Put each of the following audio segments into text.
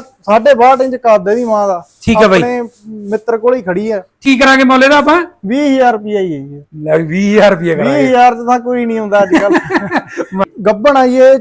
ਸਾਢੇ 62 ਇੰਚ ਕੱਦ ਇਹਦੀ ਮਾਂ ਦਾ। ਠੀਕ ਹੈ ਬਾਈ। ਆਪਣੇ ਮਿੱਤਰ ਕੋਲ ਹੀ ਖੜੀ ਆ ਕੀ ਕਰਾਂਗੇ ਮੁੱਲ ਇਹਦਾ ਆਪਾਂ? 20000 ਰੁਪਏ ਹੀ ਹੈ ਜੀ। ਲੈ 20000 ਰੁਪਏ ਕਰਾਂਗੇ। 20000 ਤਾਂ ਕੋਈ ਨਹੀਂ ਹੁੰਦਾ ਅੱਜ ਕੱਲ ਗੱਬਣ ਆਈ ਇਹ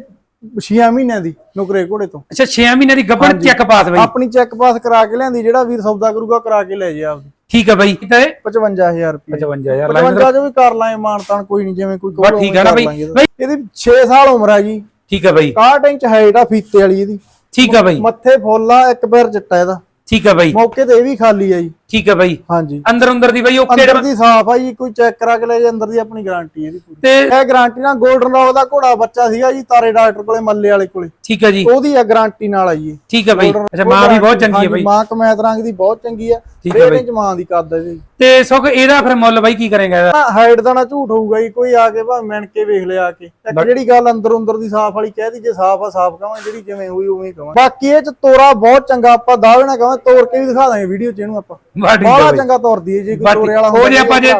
6 ਮਹੀਨਿਆਂ ਦੀ ਨੁਕਰੇ ਘੋੜੇ ਤੋਂ। ਅੱਛਾ 6 ਮਹੀਨੇ ਦੀ ਗੱਭਣ ਚੈੱਕ ਪਾਸ ਬਈ। ਆਪਣੀ ਚੈੱਕ ਪਾਸ ਕਰਾ ਕੇ ਲਿਆਂਦੀ ਜਿਹੜਾ ਵੀਰ ਸੌਦਾ ਕਰੂਗਾ ਕਰਾ ਕੇ ਲੈ ਜਾ ਆਪਦੀ। ਠੀਕ ਹੈ ਬਈ। ਤੇ 55000 ਰੁਪਏ 55000 55 ਚ ਵੀ ਕਰ ਲਾਂਗੇ ਮਾਨਤਾਨ ਕੋਈ ਨਹੀਂ ਜਿਵੇਂ ਕੋਈ ਠੀਕ ਹੈ ਨਾ ਬਈ। ਬਈ- ਇਹਦੀ 6 ਸਾਲ ਉਮਰ ਆ ਜੀ। ਠੀਕ ਹੈ ਬਈ। 61 ਇੰਚ ਹਾਈਟ ਆ ਫੀਤੇ ਵਾਲੀ ਇਹਦੀ। ਠੀਕ ਹੈ ਬਈ। ਮੱਥੇ ਫੁੱਲ ਆ ਇੱਕ ਪੈਰ ਚਿੱਟਾ ਇਹਦਾ। ਠੀਕ ਹੈ ਬਈ। ਮੌਕੇ ਤੇ ਇਹ ਵੀ ਖਾਲੀ ਆ ਜੀ। ਠੀਕ ਹੈ ਬਈ। ਹਾਂਜੀ। ਅੰਦਰ ਅੰਦਰ ਦੀ ਬਈ ਓਕੇ ਅੰਦਰ ਦੀ ਸਾਫ਼ ਆ ਜੀ ਕੋਈ ਚੈੱਕ ਕਰਾ ਕੇ ਲੈ ਜਾ ਅੰਦਰ ਦੀ ਆਪਣੀ ਗਾਰੰਟੀ ਇਹਦੀ ਪੂਰੀ। ਤੇ ਇਹ ਗਾਰੰਟੀ ਨਾਲ 골ਡਨ ਰੌਕ ਦਾ ਘੋੜਾ ਬੱਚਾ ਸੀਗਾ ਜੀ ਤਾਰੇ ਡਾਕਟਰ ਕੋਲੇ ਮੱਲੇ ਵਾਲੇ ਕੋਲੇ। ਠੀਕ ਹੈ ਜੀ। ਉਹਦੀ ਆ ਗਾਰੰਟੀ ਨਾਲ ਆਈ ਇਹ ਠੀਕ ਹੈ ਬਈ। ਅੱਛਾ ਮਾਂ ਵੀ ਬਹੁਤ ਚੰਗੀ ਹੈ ਬਈ। ਮਾਂ ਕਮੈਤ ਰੰਗ ਦੀ ਬਹੁਤ ਚੰਗੀ ਆ। ਬਈ। ਇੰਚ ਮਾਂ ਦੀ ਕੱਦ ਆ ਇਹਦੀ ਤੇ ਸੁਖ ਇਹਦਾ ਫਿਰ ਮੁੱਲ ਬਈ ਕੀ ਕਰੇਗਾ ਇਹਦਾ? ਹਾਈਟ ਦਾ ਨਾ ਝੂਠ ਹੋਊਗਾ ਜੀ ਕੋਈ ਆ ਕੇ ਭਾਵੇਂ ਮਿਣ ਕੇ ਵੇਖ ਲਿਆ ਆ ਕੇ। ਇੱਕ ਜਿਹੜੀ ਗੱਲ ਅੰਦਰ ਅੰਦਰ ਦੀ ਸਾਫ਼ ਵਾਲੀ ਕਹਿ ਦੀ ਜੇ ਸਾਫ਼ ਆ ਸਾਫ਼ ਕਵਾਂ ਜਿਹੜੀ ਜਿਵੇਂ ਹੋਈ ਉਵੇਂ ਹੀ ਕਵਾਂ। ਬਾਕੀ ਇਹ ਚ ਤੋਰਾ ਬਹੁਤ ਚੰਗਾ ਆਪਾਂ ਦਾਅਵੇ ਨਾਲ ਕਵਾਂ ਤੋੜ ਕੇ ਵੀ ਦਿਖਾ ਦਾਂਗੇ ਵੀਡੀਓ ਚ ਇਹਨੂੰ ਆਪਾਂ। ਬਾ ਠੀਕ ਹੈ ਬਾਹਲਾ ਬਈ ਚੰਗਾ ਤੋਰਦੀ ਹੈ ਜੇ ਕੋਈ ਤੋਰੇ ਵਾਲਾ। ਉਹ ਜੇ ਆਪਾਂ ਜੇ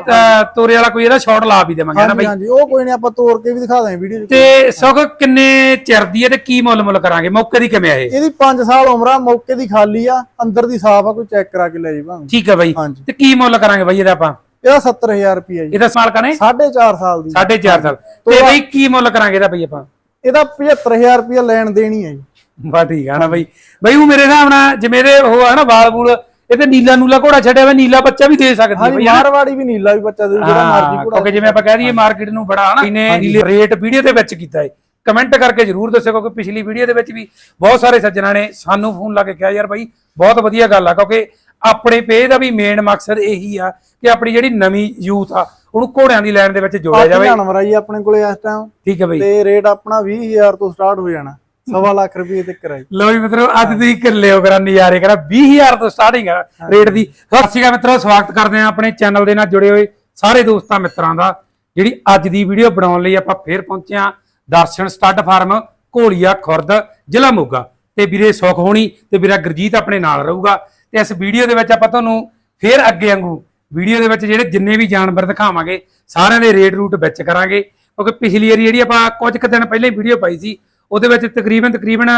ਤੋਰੇ ਵਾਲਾ ਕੋਈ ਇਹਦਾ ਸ਼ਾਟ ਲਾ ਵੀ ਦੇਵਾਂਗੇ ਨਾ ਬਈ। ਹਾਂਜੀ ਉਹ ਕੋਈ ਨਹੀਂ ਆਪਾਂ ਤੋੜ ਕੇ ਵੀ ਦਿਖਾ ਦਾਂਗੇ ਵੀਡੀਓ ਤੇ ਸੁਖ ਕਿੰਨੇ ਚਿਰ ਦੀ ਹੈ ਤੇ ਕੀ ਮੁੱਲ ਮੁੱਲ ਕਰਾਂਗੇ? ਮੌਕੇ ਦੀ ਕਿਵੇਂ ਆ ਇਹ? ਇਹਦੀ 5 ਸਾਲ ਉਮਰ ਆ ਮੌਕੇ ਦੀ ਖਾਲੀ ਆ ਅੰਦਰ ਦੀ ਸਾਫ਼ ਆ ਕੋਈ ਚੈੱਕ ਕਰਾ ਕੇ ਲੈ ਜੀ ਭਾਵੇਂ। ਠੀਕ ਹੈ ਬਈ। ਤੇ ਕੀ ਮੁੱਲ ਕਰਾਂਗੇ ਬਈ ਇਹਦਾ ਆਪਾਂ? ਇਹਦਾ 70000 ਰੁਪਿਆ ਜੀ। ਇਹਦਾ ਸਮਾਲ ਕਨੇ? 4.5 ਸਾਲ ਦੀ। 4.5 ਸਾਲ। ਤੇ ਬਈ ਕੀ ਮੁੱਲ ਕਰਾਂਗੇ ਇਹਦਾ ਬਈ ਆਪਾਂ? ਇਹਦਾ 75000 ਰੁਪਿਆ ਲੈਣ ਦੇਣੀ ਹੈ ਜੀ। ਬਾ ਠੀਕ ਆ ਨਾ ਬਈ। ਬਈ ਉਹ ਮੇਰੇ ਹਿਸਾਬ ਨਾਲ ਜਿਵੇਂ ਇਹਦੇ ਉਹ ਆ ਨਾ ਵਾਲ ਬੂਲ ਇਹ ਤੇ ਨੀਲਾ ਨੂਲਾ ਘੋੜਾ ਛੱਡਿਆ ਹੋਇਆ ਨੀਲਾ ਬੱਚਾ ਵੀ ਦੇ ਸਕਦੀ ਹੈ ਹਾਂਜੀ ਮਾਰਵਾੜੀ ਵੀ ਨੀਲਾ ਵੀ ਬੱਚਾ ਦੇ ਜਿਹੜਾ ਮਰਜ਼ੀ ਘੋੜਾ ਕਿਉਂਕਿ ਜਿਵੇਂ ਆਪਾਂ ਕਹਿ ਦਈਏ ਮਾਰਕੀਟ ਨੂੰ ਬੜਾ ਹਨਾ? ਇਹਨੇ ਰੇਟ ਵੀਡੀਓ ਦੇ ਵਿੱਚ ਕੀਤਾ ਹੈ। ਕਮੈਂਟ ਕਰਕੇ ਜਰੂਰ ਦੱਸਿਓ ਕਿਉਂਕਿ ਪਿਛਲੀ ਵੀਡੀਓ ਦੇ ਵਿੱਚ ਵੀ ਬਹੁਤ ਸਾਰੇ ਸੱਜਣਾ ਨੇ ਸਾਨੂੰ ਫੋਨ ਲਾ ਕੇ ਕਿਹਾ ਯਾਰ ਬਾਈ ਬਹੁਤ ਵਧੀਆ ਗੱਲ ਆ। ਕਿਉਂਕਿ ਆਪਣੇ ਪੇਜ ਦਾ ਵੀ ਮੇਨ ਮਕਸਦ ਇਹੀ ਆ ਕਿ ਆਪਣੀ ਜਿਹੜੀ ਨਵੀਂ ਯੂਥ ਆ ਉਹਨੂੰ ਘੋੜਿਆਂ ਦੀ ਲਾਈਨ ਦੇ ਵਿੱਚ ਜੋੜਿਆ ਜਾਵੇ। ਜਾਨਵਰ ਆ ਜੀ ਆਪਣੇ ਕੋਲੇ ਇਸ ਟਾਈਮ ਠੀਕ ਹੈ ਬਈ। ਤੇ ਰੇਟ ਆਪਣਾ 20000 ਤੋਂ ਸਟਾਰਟ ਹੋ ਜਾਣਾ। ਸਵਾ ਲੱਖ ਰੁਪਏ ਤੱਕ ਕਰਾਈ। ਲਓ ਜੀ ਮਿੱਤਰੋ ਅੱਜ ਤੁਸੀਂ ਕਿੱਲਿਓ ਕਰਾਂ ਨਜ਼ਾਰੇ ਕਰਾਂ 20000 ਤੋਂ ਸਟਾਰਟਿੰਗ ਆ ਰੇਟ ਦੀ। ਸਤਿ ਸ਼੍ਰੀ ਅਕਾਲ ਮਿੱਤਰੋ ਸਵਾਗਤ ਕਰਦੇ ਆ ਆਪਣੇ ਚੈਨਲ ਦੇ ਨਾਲ ਜੁੜੇ ਹੋਏ ਸਾਰੇ ਦੋਸਤਾਂ ਮਿੱਤਰਾਂ ਦਾ ਜਿਹੜੀ ਅੱਜ ਦੀ ਵੀਡੀਓ ਬਣਾਉਣ ਲਈ ਆਪਾਂ ਫੇਰ ਪਹੁੰਚੇ ਆ ਦਰਸ਼ਨ ਸਟੱਡ ਫਾਰਮ ਘੋਲੀਆ ਖੁਰਦ ਜ਼ਿਲ੍ਹਾ ਮੋਗਾ। ਤੇ ਵੀਰੇ ਸੁਖ ਹੋਣੀ ਤੇ ਵੀਰਾ ਗੁਰਜੀਤ ਆਪਣੇ ਨਾਲ ਰਹੂਗਾ। ਤੇ ਇਸ ਵੀਡੀਓ ਦੇ ਵਿੱਚ ਆਪਾਂ ਤੁਹਾਨੂੰ ਫੇਰ ਅੱਗੇ ਵਾਂਗੂ ਵੀਡੀਓ ਦੇ ਵਿੱਚ ਜਿਹੜੇ ਜਿੰਨੇ ਵੀ ਜਾਨਵਰ ਦਿਖਾਵਾਂਗੇ ਸਾਰਿਆਂ ਦੇ ਰੇਟ ਰੂਟ ਵਿੱਚ ਕਰਾਂਗੇ। ਕਿਉਂਕਿ ਪਿਛਲੀ ਵਾਰੀ ਜਿਹੜੀ ਆਪਾਂ ਕੁਝ ਕੁ ਦਿਨ ਪਹਿਲਾਂ ਹੀ ਵੀਡੀਓ ਪਾਈ ਸੀ ਉਹਦੇ ਵਿੱਚ ਤਕਰੀਬਨ ਤਕਰੀਬਨ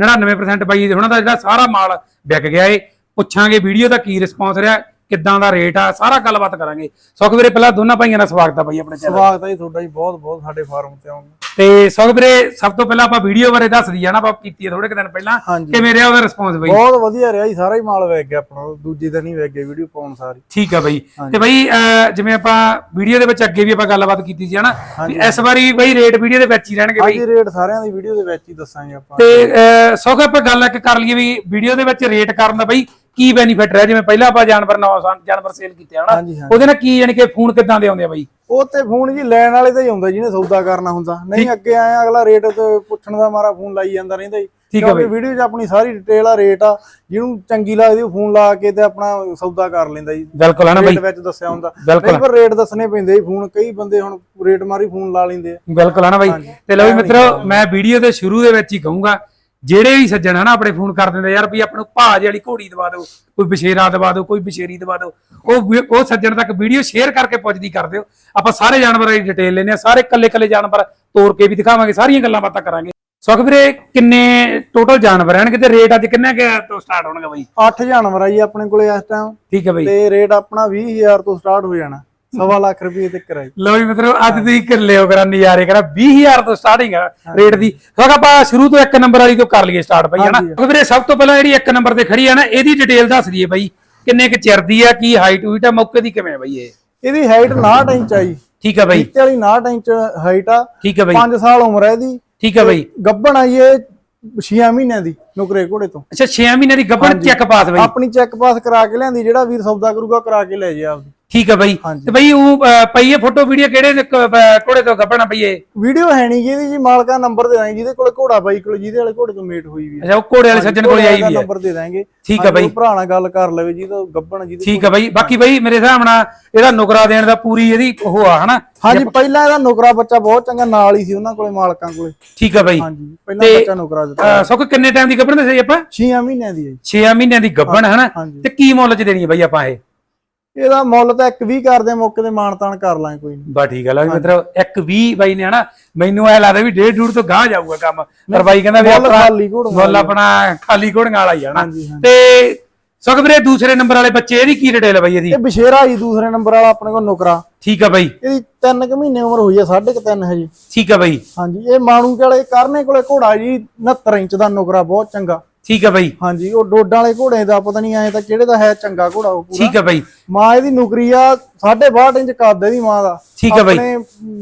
99% ਬਾਈ ਉਹਨਾਂ ਦਾ ਜਿਹੜਾ ਸਾਰਾ ਮਾਲ ਵਿਕ ਗਿਆ ਏ। ਪੁੱਛਾਂਗੇ ਵੀਡੀਓ ਦਾ ਕੀ ਰਿਸਪੌਂਸ ਰਿਹਾ। ਕਿੱਦਾਂ ਦਾ ਰੇਟ ਆ ਸਾਰਾ ਗੱਲਬਾਤ ਕਰਾਂਗੇ। ਸੁਖ ਵੀਰੇ ਪਹਿਲਾਂ ਦੋਨਾਂ ਭਾਈਆਂ ਦਾ ਸਵਾਗਤ ਆ ਬਾਈ ਆਪਣੇ ਚੈਨਲ ਸਵਾਗਤ ਹੈ ਜੀ ਤੁਹਾਡਾ ਜੀ ਬਹੁਤ ਬਹੁਤ ਸਾਡੇ ਫਾਰਮ ਤੇ ਆਉਣ। ਤੇ ਸੁਖ ਵੀਰੇ ਸਭ ਤੋਂ ਪਹਿਲਾਂ ਆਪਾਂ ਵੀਡੀਓ ਬਾਰੇ ਦੱਸ ਦਈਏ ਨਾ ਆਪਾਂ ਕੀਤੀ ਥੋੜੇ ਕੁ ਦਿਨ ਪਹਿਲਾਂ। ਹਾਂਜੀ। ਕਿਵੇਂ ਰਿਹਾ ਉਹਦਾ ਰਿਸਪੌਂਸ ਬਾਈ? ਬਹੁਤ ਵਧੀਆ ਰਿਹਾ ਜੀ ਸਾਰਾ ਹੀ ਮਾਲ ਵੇਚ ਗਿਆ ਆਪਣਾ ਦੂਜੇ ਦਿਨ ਹੀ ਵੇਚ ਗਏ ਵੀਡੀਓ ਪਾਉਣ ਸਾਰੀ। ਠੀਕ ਆ ਬਾਈ। ਤੇ ਬਾਈ ਅਹ, ਜਿਵੇਂ ਆਪਾਂ ਵੀਡੀਓ ਦੇ ਵਿੱਚ ਅੱਗੇ ਵੀ ਆਪਾਂ ਗੱਲਬਾਤ ਕੀਤੀ ਸੀ ਹਨਾ? ਵੀ ਇਸ ਵਾਰੀ ਬਾਈ ਰੇਟ ਵੀਡੀਓ ਦੇ ਵਿੱਚ ਹੀ ਰਹਿਣਗੇ ਬਾਈ। ਹਾਂਜੀ ਰੇਟ ਸਾਰਿਆਂ ਦੀ ਵੀਡੀਓ ਦੇ ਵਿੱਚ ਹੀ ਦੱਸਾਂਗੇ ਆਪਾਂ। ਤੇ ਅਹ, ਸੁਖ ਆਪਾਂ ਗੱਲ ਇੱਕ ਕਰ ਲਈਏ ਵੀ ਵੀਡੀਓ ਦੇ ਵਿੱਚ ਰੇਟ ਕਰਨ ਦਾ ਬਾਈ ਕੀ ਬੈਨੀਫਿਟ ਰਿਹਾ? ਜਿਵੇਂ ਪਹਿਲਾਂ ਆਪਾਂ ਜਾਨਵਰ ਨਵਾਂ ਸਾ- ਜਾਨਵਰ ਸੇਲ ਕੀਤੇ ਹਨਾ? ਹਾਂਜੀ ਉਹਦੇ ਨਾਲ ਕੀ ਯਾਨੀ ਕਿ ਫੋਨ ਕਿੱਦਾਂ ਦੇ ਆਉਂਦੇ ਆ ਬਾਈ? ਉਹ ਤੇ ਫੋਨ ਜੀ ਲੈਣ ਵਾਲੇ ਤਾਂ ਹੀ ਹੁੰਦਾ ਜਿਹਨੇ ਸੌਦਾ ਕਰਨਾ ਹੁੰਦਾ। ਨਹੀਂ ਅੱਗੇ ਆਇਆ ਅਗਲਾ ਰੇਟ ਤੇ ਪੁੱਛਣ ਦਾ ਮਾਰਾ ਫੋਨ ਲਾਈ ਜਾਂਦਾ ਰਹਿੰਦਾ ਜੀ। ਠੀਕ ਆ ਕਿਉਂਕਿ ਵੀਡੀਓ 'ਚ ਆਪਣੀ ਸਾਰੀ ਡਿਟੇਲ ਆ ਰੇਟ ਆ ਜਿਹਨੂੰ ਚੰਗੀ ਲੱਗਦੀ ਉਹ ਫੋਨ ਲਾ ਕੇ ਤੇ ਆਪਣਾ ਸੌਦਾ ਕਰ ਲੈਂਦਾ ਜੀ। ਬਿਲਕੁਲ ਹਨਾ ਬਾਈ? ਰੇਟ ਵਿੱਚ ਦੱਸਿਆ ਹੁੰਦਾ। ਬਿਲਕੁਲ। ਨਹੀਂ ਪਰ ਰੇਟ ਦੱਸਣੇ ਪੈਂਦੇ ਜੀ ਫੋਨ ਕਈ ਬੰਦੇ ਹੁਣ ਰੇਟ ਮਾਰੀ ਫੋਨ ਲਾ ਲੈਂਦੇ ਆ। ਬਿਲਕੁਲ ਹਨਾ ਬਾਈ? ਤੇ ਲਓ ਵੀ ਮਿੱਤਰੋ ਮੈਂ ਵੀਡੀਓ ਦੇ ਸ਼ੁਰੂ ਦੇ ਵਿੱਚ ਹੀ ਕਹੂੰਗਾ ਜਿਹੜੇ ਵੀ ਸੱਜਣ ਹਨਾ ਆਪਣੇ ਫੋਨ ਕਰ ਦਿੰਦੇ ਯਾਰ ਵੀ ਆਪਾਂ ਨੂੰ ਭਾਜ ਵਾਲੀ ਘੋੜੀ ਦਵਾ ਦਿਓ ਕੋਈ ਬਸ਼ੇਰਾ ਦਵਾ ਦਿਓ ਕੋਈ ਬਸ਼ੇਰੀ ਦਵਾ ਦਿਓ। ਉਹ ਉਹ ਸੱਜਣ ਤੱਕ ਵੀਡੀਓ ਸ਼ੇਅਰ ਕਰਕੇ ਪੁੱਛਦੀ ਕਰ ਦਿਓ। ਆਪਾਂ ਸਾਰੇ ਜਾਨਵਰਾਂ ਦੀ ਡਿਟੇਲ ਲੈਨੇ ਆ ਸਾਰੇ ਕੱਲੇ ਕੱਲੇ ਜਾਨਵਰ ਤੋੜ ਕੇ ਵੀ ਦਿਖਾਵਾਂਗੇ ਸਾਰੀਆਂ ਗੱਲਾਂ ਬਾਤਾਂ ਕਰਾਂਗੇ। ਸੁਖ ਵੀਰੇ ਕਿੰਨੇ ਟੋਟਲ ਜਾਨਵਰ ਹਨ ਕਿਤੇ ਰੇਟ ਅੱਜ ਕਿੰਨੇ ਕੁ ਤੋਂ ਸਟਾਰਟ ਹੋਣਗੇ ਬਾਈ? 8 ਜਾਨਵਰ ਆ ਜੀ ਆਪਣੇ ਕੋਲੇ ਇਸ ਟਾਈਮ ਠੀਕ ਹੈ ਬਾਈ। ਤੇ ਰੇਟ ਆਪਣਾ 20000 ਤੋਂ ਸਟਾਰਟ ਹੋ ਜਾਣਾ। ਸਵਾ ਲੱਖ ਰੁਪਏ ਤੱਕ ਕਰਾਈ। ਲਓ ਜੀ ਮਿੱਤਰੋ ਅੱਜ ਤੁਸੀਂ ਕਰ ਲਿਓ ਕਰਾਂ ਨਜ਼ਾਰੇ ਕਰਾਂ 20000 ਤੋਂ ਸਟਾਰਟਿੰਗ ਆ ਰੇਟ ਦੀ। ਸੋ ਆਪਾਂ ਸ਼ੁਰੂ ਤੋਂ ਇੱਕ ਨੰਬਰ ਵਾਲੀ ਤੋਂ ਕਰ ਲਈਏ ਸਟਾਰਟ ਭਾਈ ਹਨਾ? ਵੀਰੇ ਸਭ ਤੋਂ ਪਹਿਲਾਂ ਜਿਹੜੀ ਇੱਕ ਨੰਬਰ ਤੇ ਖੜੀ ਆ ਨਾ ਇਹਦੀ ਡਿਟੇਲ ਦੱਸ ਦਈਏ ਬਾਈ ਕਿੰਨੇ ਕੁ ਚਿਰ ਦੀ ਆ ਕੀ ਹਾਈਟ ਹੂਟ ਆ ਮੌਕੇ ਦੀ ਕਿਵੇਂ ਆ ਇਹ? ਇਹਦੀ ਹਾਈਟ 69 ਇੰਚ ਆ ਜੀ। ਠੀਕ ਆ ਇੱਥੇ ਵਾਲੀ 69 ਇੰਚ ਹਾਈਟ ਆ। ਠੀਕ ਆ ਬਾਈ। 5 ਸਾਲ ਉਮਰ ਹੈ ਇਹਦੀ। ਠੀਕ ਆ ਬਾਈ। ਗੱਬਣ ਆਈ ਇਹ 6 ਮਹੀਨਿਆਂ ਦੀ ਨੁਕਰੇ ਘੋੜੇ ਤੋਂ। ਅੱਛਾ 6 ਮਹੀਨੇ ਦੀ ਗੱਭਣ ਚੈੱਕ ਪਾਸ ਬਾਈ। ਆਪਣੀ ਚੈੱਕ ਪਾਸ ਕਰਾ ਕੇ ਲਿਆਂਦੀ ਜਿਹੜਾ ਵੀਰ ਸੌਦਾ ਕਰੂਗਾ ਕਰਾ ਕੇ ਲੈ ਜਾ ਆਪਦੀ। ਠੀਕ ਆ ਬਾਈ। ਹਾਂਜੀ। ਤੇ ਬਾਈ ਉਹ ਪਈਏ ਫੋਟੋ ਵੀਡੀਓ ਕਿਹੜੇ ਨੇ ਕ- ਘੋੜੇ ਤੋਂ ਗੱਭਣ ਆ ਪਈਏ? ਵੀਡੀਓ ਹੈ ਨਹੀਂ ਇਹਦੀ ਜੀ ਮਾਲਕਾ ਨੰਬਰ ਦੇ ਦਾਂਗੇ ਜਿਹਦੇ ਕੋਲੇ ਘੋੜਾ ਬਾਈ ਕੋਲੇ ਜਿਹਦੇ ਵਾਲੇ ਘੋੜੇ ਤੋਂ ਮੇਟ ਹੋਈ ਵੀ ਹੈ ਅੱਛਾ ਉਹ ਘੋੜੇ ਵਾਲੇ ਸੱਜਣ ਕੋਲ ਆਈ ਵੀ ਹੈ ਨੰਬਰ ਦੇ ਦਾਂਗੇ। ਠੀਕ ਆ ਹਾਂਜੀ, ਬਾਈ। ਉਹ ਭਰਾ ਨਾਲ ਗੱਲ ਕਰ ਲਵੇ ਜਿਹਦਾ ਗੱਬਣ ਜਿਹਦੇ ਠੀਕ ਆ ਬਾਈ। ਬਾਕੀ ਬਾਈ ਮੇਰੇ ਹਿਸਾਬ ਨਾਲ ਇਹਦਾ ਨੁਕਰਾ ਦੇਣ ਦਾ ਪੂਰੀ ਇਹਦੀ ਉਹ ਆ ਹਨਾ? ਹਾਂਜੀ ਪਹਿਲਾਂ ਇਹਦਾ ਨੁਕਰਾ ਬੱਚਾ ਬਹੁਤ ਚੰਗਾ ਨਾਲ ਹੀ ਸੀ ਉਹਨਾਂ ਕੋਲੇ ਮਾਲਕਾਂ ਕੋਲੇ। ਠੀਕ ਆ ਬਾਈ। ਹਾਂਜੀ ਪਹਿਲਾਂ ਬੱਚਾ ਨੁਕਰਾ ਦਿੱਤਾ। ਅਹ ਸੁੱਖ ਕਿੰਨੇ ਟਾਈਮ ਦੀ ਗੱਭਣ ਦੱਸੀ ਆਪਾਂ? 6 ਮਹੀਨਿਆਂ ਦੀ ਹੈ ਜੀ। 6 ਮਹੀਨਿਆਂ ਦੀ ਗੱਭਣ ਹਨਾ? ਹਾਂਜੀ। ਤੇ ਕੀ ਮੁੱਲ ਚ ਦੇਣੀ ਹੈ ਬਾਈ ਆਪਾਂ ਇਹ? ਇਹਦਾ ਮੁੱਲ ਤਾਂ ਇੱਕ ਵੀ ਕਰਦੇ ਆ, ਮੌਕੇ ਤੇ ਮਾਨਤਾਨ ਕਰ ਲਾਂਗੇ ਕੋਈ ਨਹੀਂ। ਬਾ ਠੀਕ ਹੈ ਲੈ ਮਤਲਬ ਇੱਕ 20 ਬਾਈ ਨੇ ਹਨਾ ਮੈਨੂੰ ਐ ਲੱਗਦਾ ਵੀ ਡੇਢ ਡੂੜ ਤੋਂ ਗਾਂ ਜਾਊਗਾ ਕੰਮ। ਪਰ ਬਾਈ ਕਹਿੰਦਾ ਵੀ ਮੁੱਲ ਆਪਣਾ ਖਾਲੀ ਘੋੜੀਆਂ ਮੁੱਲ ਆਪਣਾ ਖਾਲੀ ਘੋੜੀਆਂ ਵਾਲਾ ਹੀ ਆਣਾ ਹਾਂਜੀ, ਹਾਂਜੀ। ਤੇ ਸੁਖਬਰੇ ਦੂਸਰੇ ਨੰਬਰ ਵਾਲੇ ਬੱਚੇ ਇਹਦੀ ਕੀ ਡਿਟੇਲ ਹੈ ਬਾਈ ਇਹਦੀ? ਇਹ ਬਸ਼ੇਰਾ ਜੀ ਦੂਸਰੇ ਨੰਬਰ ਵਾਲਾ ਆਪਣੇ ਕੋਲ ਨੁਕਰਾ। ਠੀਕ ਹੈ ਬਾਈ। ਇਹਦੀ 3 ਕੁ ਮਹੀਨੇ ਉਮਰ ਹੋਈ ਆ ਸਾਢੇ ਕੁ ਤਿੰਨ ਹਜੇ। ਠੀਕ ਹੈ ਬਾਈ। ਹਾਂਜੀ ਇਹ ਮਾਣੂ ਵਾਲੇ ਕਰਨੇ ਕੋਲੇ ਘੋੜਾ ਜੀ 69 ਇੰਚ ਦਾ ਨੁਕਰਾ ਬਹੁਤ ਚੰਗਾ। ਠੀਕ ਹੈ ਬਾਈ। ਹਾਂਜੀ ਉਹ ਡੋਡਾਂ ਵਾਲੇ ਘੋੜੇ ਦਾ ਪਤਾ ਨਹੀਂ ਐ ਤਾਂ ਕਿਹੜੇ ਦਾ ਹੈ ਚੰਗਾ ਘੋੜਾ ਉਹ ਪੂਰਾ। ਠੀਕ ਹੈ ਬਾਈ। ਮਾਂ ਇਹਦੀ ਨੁਕਰੀ ਆ 62 ਇੰਚ ਕੱਦ ਇਹਦੀ ਮਾਂ ਦਾ। ਠੀਕ ਹੈ ਬਾਈ। ਆਪਣੇ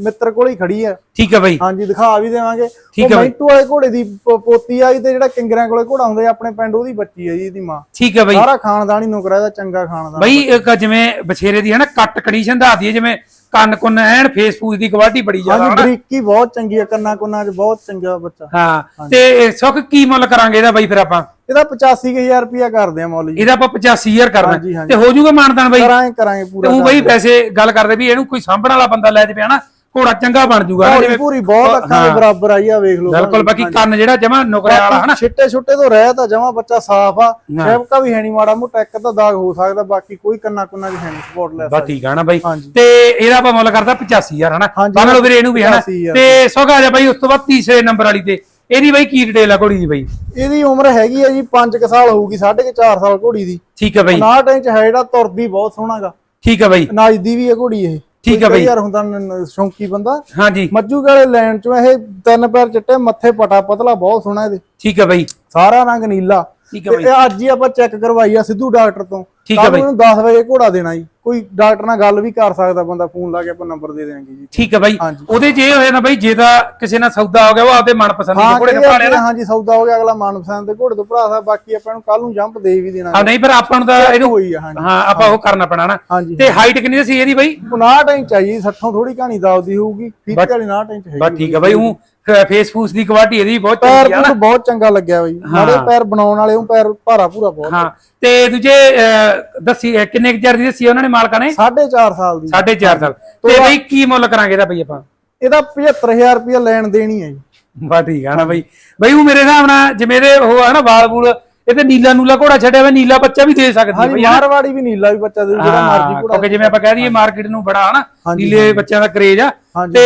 ਮਿੱਤਰ ਕੋਲ ਹੀ ਖੜੀ ਆ ਠੀਕ ਹੈ ਬਾਈ। ਹਾਂਜੀ ਦਿਖਾ ਵੀ ਦੇਵਾਂਗੇ। ਠੀਕ ਹੈ। ਮੈਂਟੂ ਵਾਲੇ ਘੋੜੇ ਦੀ ਪੋਤੀ ਆ ਜੀ ਤੇ ਜਿਹੜਾ ਕਿੰਗਰਾਂ ਕੋਲੇ ਘੋੜਾ ਹੁੰਦਾ ਆਪਣੇ ਪਿੰਡ ਉਹਦੀ ਬੱਚੀ ਆ ਜੀ ਇਹਦੀ ਮਾਂ। ਠੀਕ ਹੈ ਬਾਈ। ਸਾਰਾ ਖਾਨਦਾਨ ਹੀ ਨੁਕਰਾ ਇਹਦਾ ਚੰਗਾ ਖਾਨਦਾਨ। ਬਈ ਇੱਕ ਜਿਵੇਂ ਬਛੇਰੇ ਦੀ ਹੈ ਨਾ ਕੱਟ ਕੰਡੀਸ਼ਨ ਦੱਸਦੀ ਹੈ ਜਿਵੇਂ ਕੰਨ ਕੁੰਨ ਐਨ ਫੇਸ ਫੂਸ ਦੀ ਕੁਆਲਿਟੀ ਬੜੀ ਜ਼ਿਆਦਾ ਹਾਂਜੀ ਬਰੀਕੀ ਬਹੁਤ ਚੰਗੀ ਆ ਕੰਨਾ ਕੁੰਨਾ 'ਚ ਬਹੁਤ ਚੰਗਾ ਬੱਚਾ। ਹਾਂ ਤੇ ਸੁਖ ਕੀ ਮੁੱਲ ਕਰਾਂਗੇ ਇਹਦਾ ਬਾਈ ਫਿਰ ਆਪਾਂ? ਇਹਦਾ 85000 ਰੁਪਿਆ ਕਰਦੇ ਆ ਮੁੱਲ ਜੀ। ਇਹਦਾ ਆਪਾਂ 85000 ਕਰਨਾ। ਹਾਂਜੀ, ਹਾਂਜੀ। ਤੇ ਹੋ ਜਾਊਗਾ ਮਾਨਦਾਨ ਬਾਈ? ਕਰਾਂਗੇ ਕਰਾਂਗੇ ਪੂਰਾ ਤੂੰ ਬਈ ਵੈਸੇ ਗੱਲ ਕਰਦੇ ਵੀ ਇਹਨੂੰ ਕੋਈ ਸਾਂਭਣ ਵਾਲਾ ਬੰਦਾ ਲੈ ਜਾਵੇ ਹਨਾ? ਘੋੜਾ ਚੰਗਾ ਬਣ ਜਾਊਗਾ ਨਾ ਪੂਰੀ ਜਿਵੇਂ ਪੂਰੀ ਬਹੁਤ ਅੱਖਾਂ ਦੇ ਬਰਾਬਰ ਆਈ ਆ ਵੇਖ ਲਓ ਬਿਲਕੁਲ ਬਾਕੀ ਕੰਨ ਜਿਹੜਾ ਜਮਾ ਨੁਕਰਿਆ ਵਾਲਾ ਹਨਾ? ਛਿੱਟੇ ਛੁੱਟੇ ਤੋਂ ਰਹਿ ਤਾਂ ਜਮਾ ਬੱਚਾ ਸਾਫ਼ ਆ। ਸ਼ੈਵਕਾ ਵੀ ਹੈ ਨਹੀਂ ਮਾੜਾ ਮੋਟਾ ਇੱਕ ਤਾਂ ਦਾਗ ਹੋ ਸਕਦਾ ਬਾਕੀ ਕੋਈ ਕੰਨਾ ਕੁੰਨਾ ਚ ਹੈ ਨਹੀਂ ਸਪੋਰਟ ਲੈ ਬਸ ਠੀਕ ਆ ਨਾ ਬਾਈ? ਹਾਂਜੀ। ਤੇ ਇਹਦਾ ਆਪਾਂ ਮੁੱਲ ਕਰਦਾ 85000 ਹਨਾ? ਹਾਂਜੀ। ਬੰਨ ਲਓ ਵੀਰੇ ਇਹਨੂੰ ਵੀ ਹਨਾ? 85,000 ਤੇ ਆ ਜਾ ਬਾਈ ਉਸ ਤੋਂ ਬਾਅਦ ਤੀਸਰੇ ਨੰਬਰ ਵਾਲੀ ਤੇ। ਇਹਦੀ ਬਾਈ ਕੀ ਡਿਟੇਲ ਆ ਘੋੜੀ ਦੀ ਬਾਈ? ਇਹਦੀ ਉਮਰ ਹੈਗੀ ਆ ਜੀ 5 ਸਾਲ ਹੋਊਗੀ 4.5 ਸਾਲ ਘੋੜੀ ਦੀ। ਠੀਕ ਹੈ ਬਾਈ। 59 ਇੰਚ ਹੈ ਜਿਹੜਾ ਤੁਰਦੀ ਬਹੁਤ ਸੋਹਣਾਗਾ ਠੀਕ ਹੈ ਬਾਈ। ਨਾਜ ਦੀ ਵੀ ਹੈ ਘੋੜੀ ਇਹ। ਠੀਕ ਆ ਬਈ। ਯਾਰ ਹੁੰਦਾ ਸ਼ੌਂਕੀ ਬੰਦਾ। ਹਾਂਜੀ। ਮੱਜੂ ਵਾਲੇ ਲੈਣ ਚੋਂ ਇਹ ਤਿੰਨ ਪੈਰ ਚਿੱਟੇ ਮੱਥੇ ਪਟਾ ਪਤਲਾ ਬਹੁਤ ਸੋਹਣਾ ਇਹਦੇ। ਠੀਕ ਹੈ ਬਾਈ। ਸਾਰਾ ਰੰਗ ਨੀਲਾ। ਠੀਕ ਹੈ ਤੇ ਬਾਈ। ਅੱਜ ਹੀ ਆਪਾਂ ਚੈੱਕ ਕਰਵਾਈ ਆ ਸਿੱਧੂ ਡਾਕਟਰ ਤੋਂ। ਠੀਕ ਕੱਲ੍ਹ ਬਈ। ਨੂੰ 10 ਵਜੇ ਘੋੜਾ ਦੇਣਾ ਜੀ। ਕੋਈ ਡਾਕਟਰ ਨਾਲ ਗੱਲ ਵੀ ਕਰ ਸਕਦਾ ਬੰਦਾ ਫੋਨ ਲਾ ਕੇ ਆਪਾਂ ਨੰਬਰ ਦੇ ਦੇਵਾਂਗੇ ਜੀ। ਠੀਕ ਹੈ ਬਾਈ। ਉਹਦੇ ਜੇ ਹੋਇਆ ਨਾ ਬਾਈ ਜੇ ਤਾਂ ਕਿਸੇ ਨਾਲ ਸੌਦਾ ਹੋ ਗਿਆ ਉਹ ਆਪਦੇ ਮਨਪਸੰਦ ਦੇ ਹਾਂ ਘੋੜੇ ਨੂੰ ਕਈ ਪਾ ਲਿਆ ਵਾਰੀ ਨਾ ਹਾਂਜੀ ਸੌਦਾ ਹੋ ਗਿਆ ਅਗਲਾ ਮਨਪਸੰਦ ਦੇ ਘੋੜੇ ਤੋਂ ਭਰਾ ਸਕਦਾ ਬਾਕੀ ਆਪਾਂ ਨੂੰ ਕੱਲ ਨੂੰ ਜੰਪ ਦੇ ਵੀ ਦੇਣਾ ਆ ਨਹੀਂ ਪਰ ਆਪਾਂ ਨੂੰ ਤਾਂ ਇਹਨੂੰ ਹੋਈ ਆ ਹਾਂਜੀ। ਹਾਂ ਆਪਾਂ ਉਹ ਕਰਨਾ ਪੈਣਾ ਨਾ। ਤੇ ਹਾਈਟ ਕਿੰਨੀ ਸੀ ਇਹਦੀ ਬਾਈ? 59 ਇੰਚ ਆ ਜੀ 60 ਥੋੜੀ ਕਹਾਣੀ ਦਾਉਦੀ ਹੋਊਗੀ ਫੀਟ ਵਾਲੀ 59 ਇੰਚ ਹੈਗੀ ਬਸ ਠੀਕ ਹੈ ਬਾਈ ਉਹ ਫੇਸ ਫੂਸ ਦੀ ਕੁਆਲਿਟੀ ਇਹਦੀ ਬਹੁਤ ਪੈਰ ਚੰਗੀ ਆ ਨਾ। ਪੂਰ ਬਹੁਤ ਚੰਗਾ ਲੱਗਿਆ ਬਾਈ। ਨਾਲੇ ਪੈਰ ਬਣਾਉਣ ਵਾਲੇ ਉਹ ਪੈਰ ਭਾਰਾ ਪੂਰਾ ਬਹੁਤ। ਹਾਂ ਤੇ ਦੂਜੇ ਅਹ, ਦੱਸੀ ਅਹ, ਕਿੰਨੇ ਕੁ ਚਿਰ ਦੀ ਦੱਸੀ ਉਹਨਾਂ ਨੇ ਮਾਲਕਾਂ ਨੇ? 4.5 ਸਾਲ ਦੀ। 4.5 ਸਾਲ। ਤੇ ਬਾਈ ਕੀ ਮੁੱਲ ਕਰਾਂਗੇ ਇਹਦਾ ਬਾਈ ਆਪਾਂ? ਇਹਦਾ 75000 ਰੁਪਇਆ ਲੈਣ ਦੇਣੀ ਹੈ ਜੀ। ਬਸ ਠੀਕ ਆ ਨਾ ਬਾਈ। ਬਾਈ ਉਹ ਮੇਰੇ ਹਿਸਾਬ ਨਾਲ ਜਿਵੇਂ ਇਹਦੇ ਉਹ ਆ ਨਾ ਵਾਲ ਬੂਲ ਇਹ ਤੇ ਨੀਲਾ ਨੂਲਾ ਘੋੜਾ ਛੱਡਿਆ ਹੋਇਆ ਨੀਲਾ ਬੱਚਾ ਵੀ ਦੇ ਸਕਦੀ ਹੈ ਹਾਂਜੀ ਬਾਈ ਮਾਰਵਾੜੀ ਵੀ ਨੀਲਾ ਵੀ ਬੱਚਾ ਦੇ ਜਿਹੜਾ ਮਰਜ਼ੀ ਘੋੜਾ ਕਿਉਂਕਿ ਜਿਵੇਂ ਆਪਾਂ ਕਹਿ ਦਈਏ ਮਾਰਕੀਟ ਨੂੰ ਬੜਾ ਹਨਾ? ਨੀਲੇ ਬੱਚਿਆਂ ਦਾ ਕਰੇਜ ਆ। ਤੇ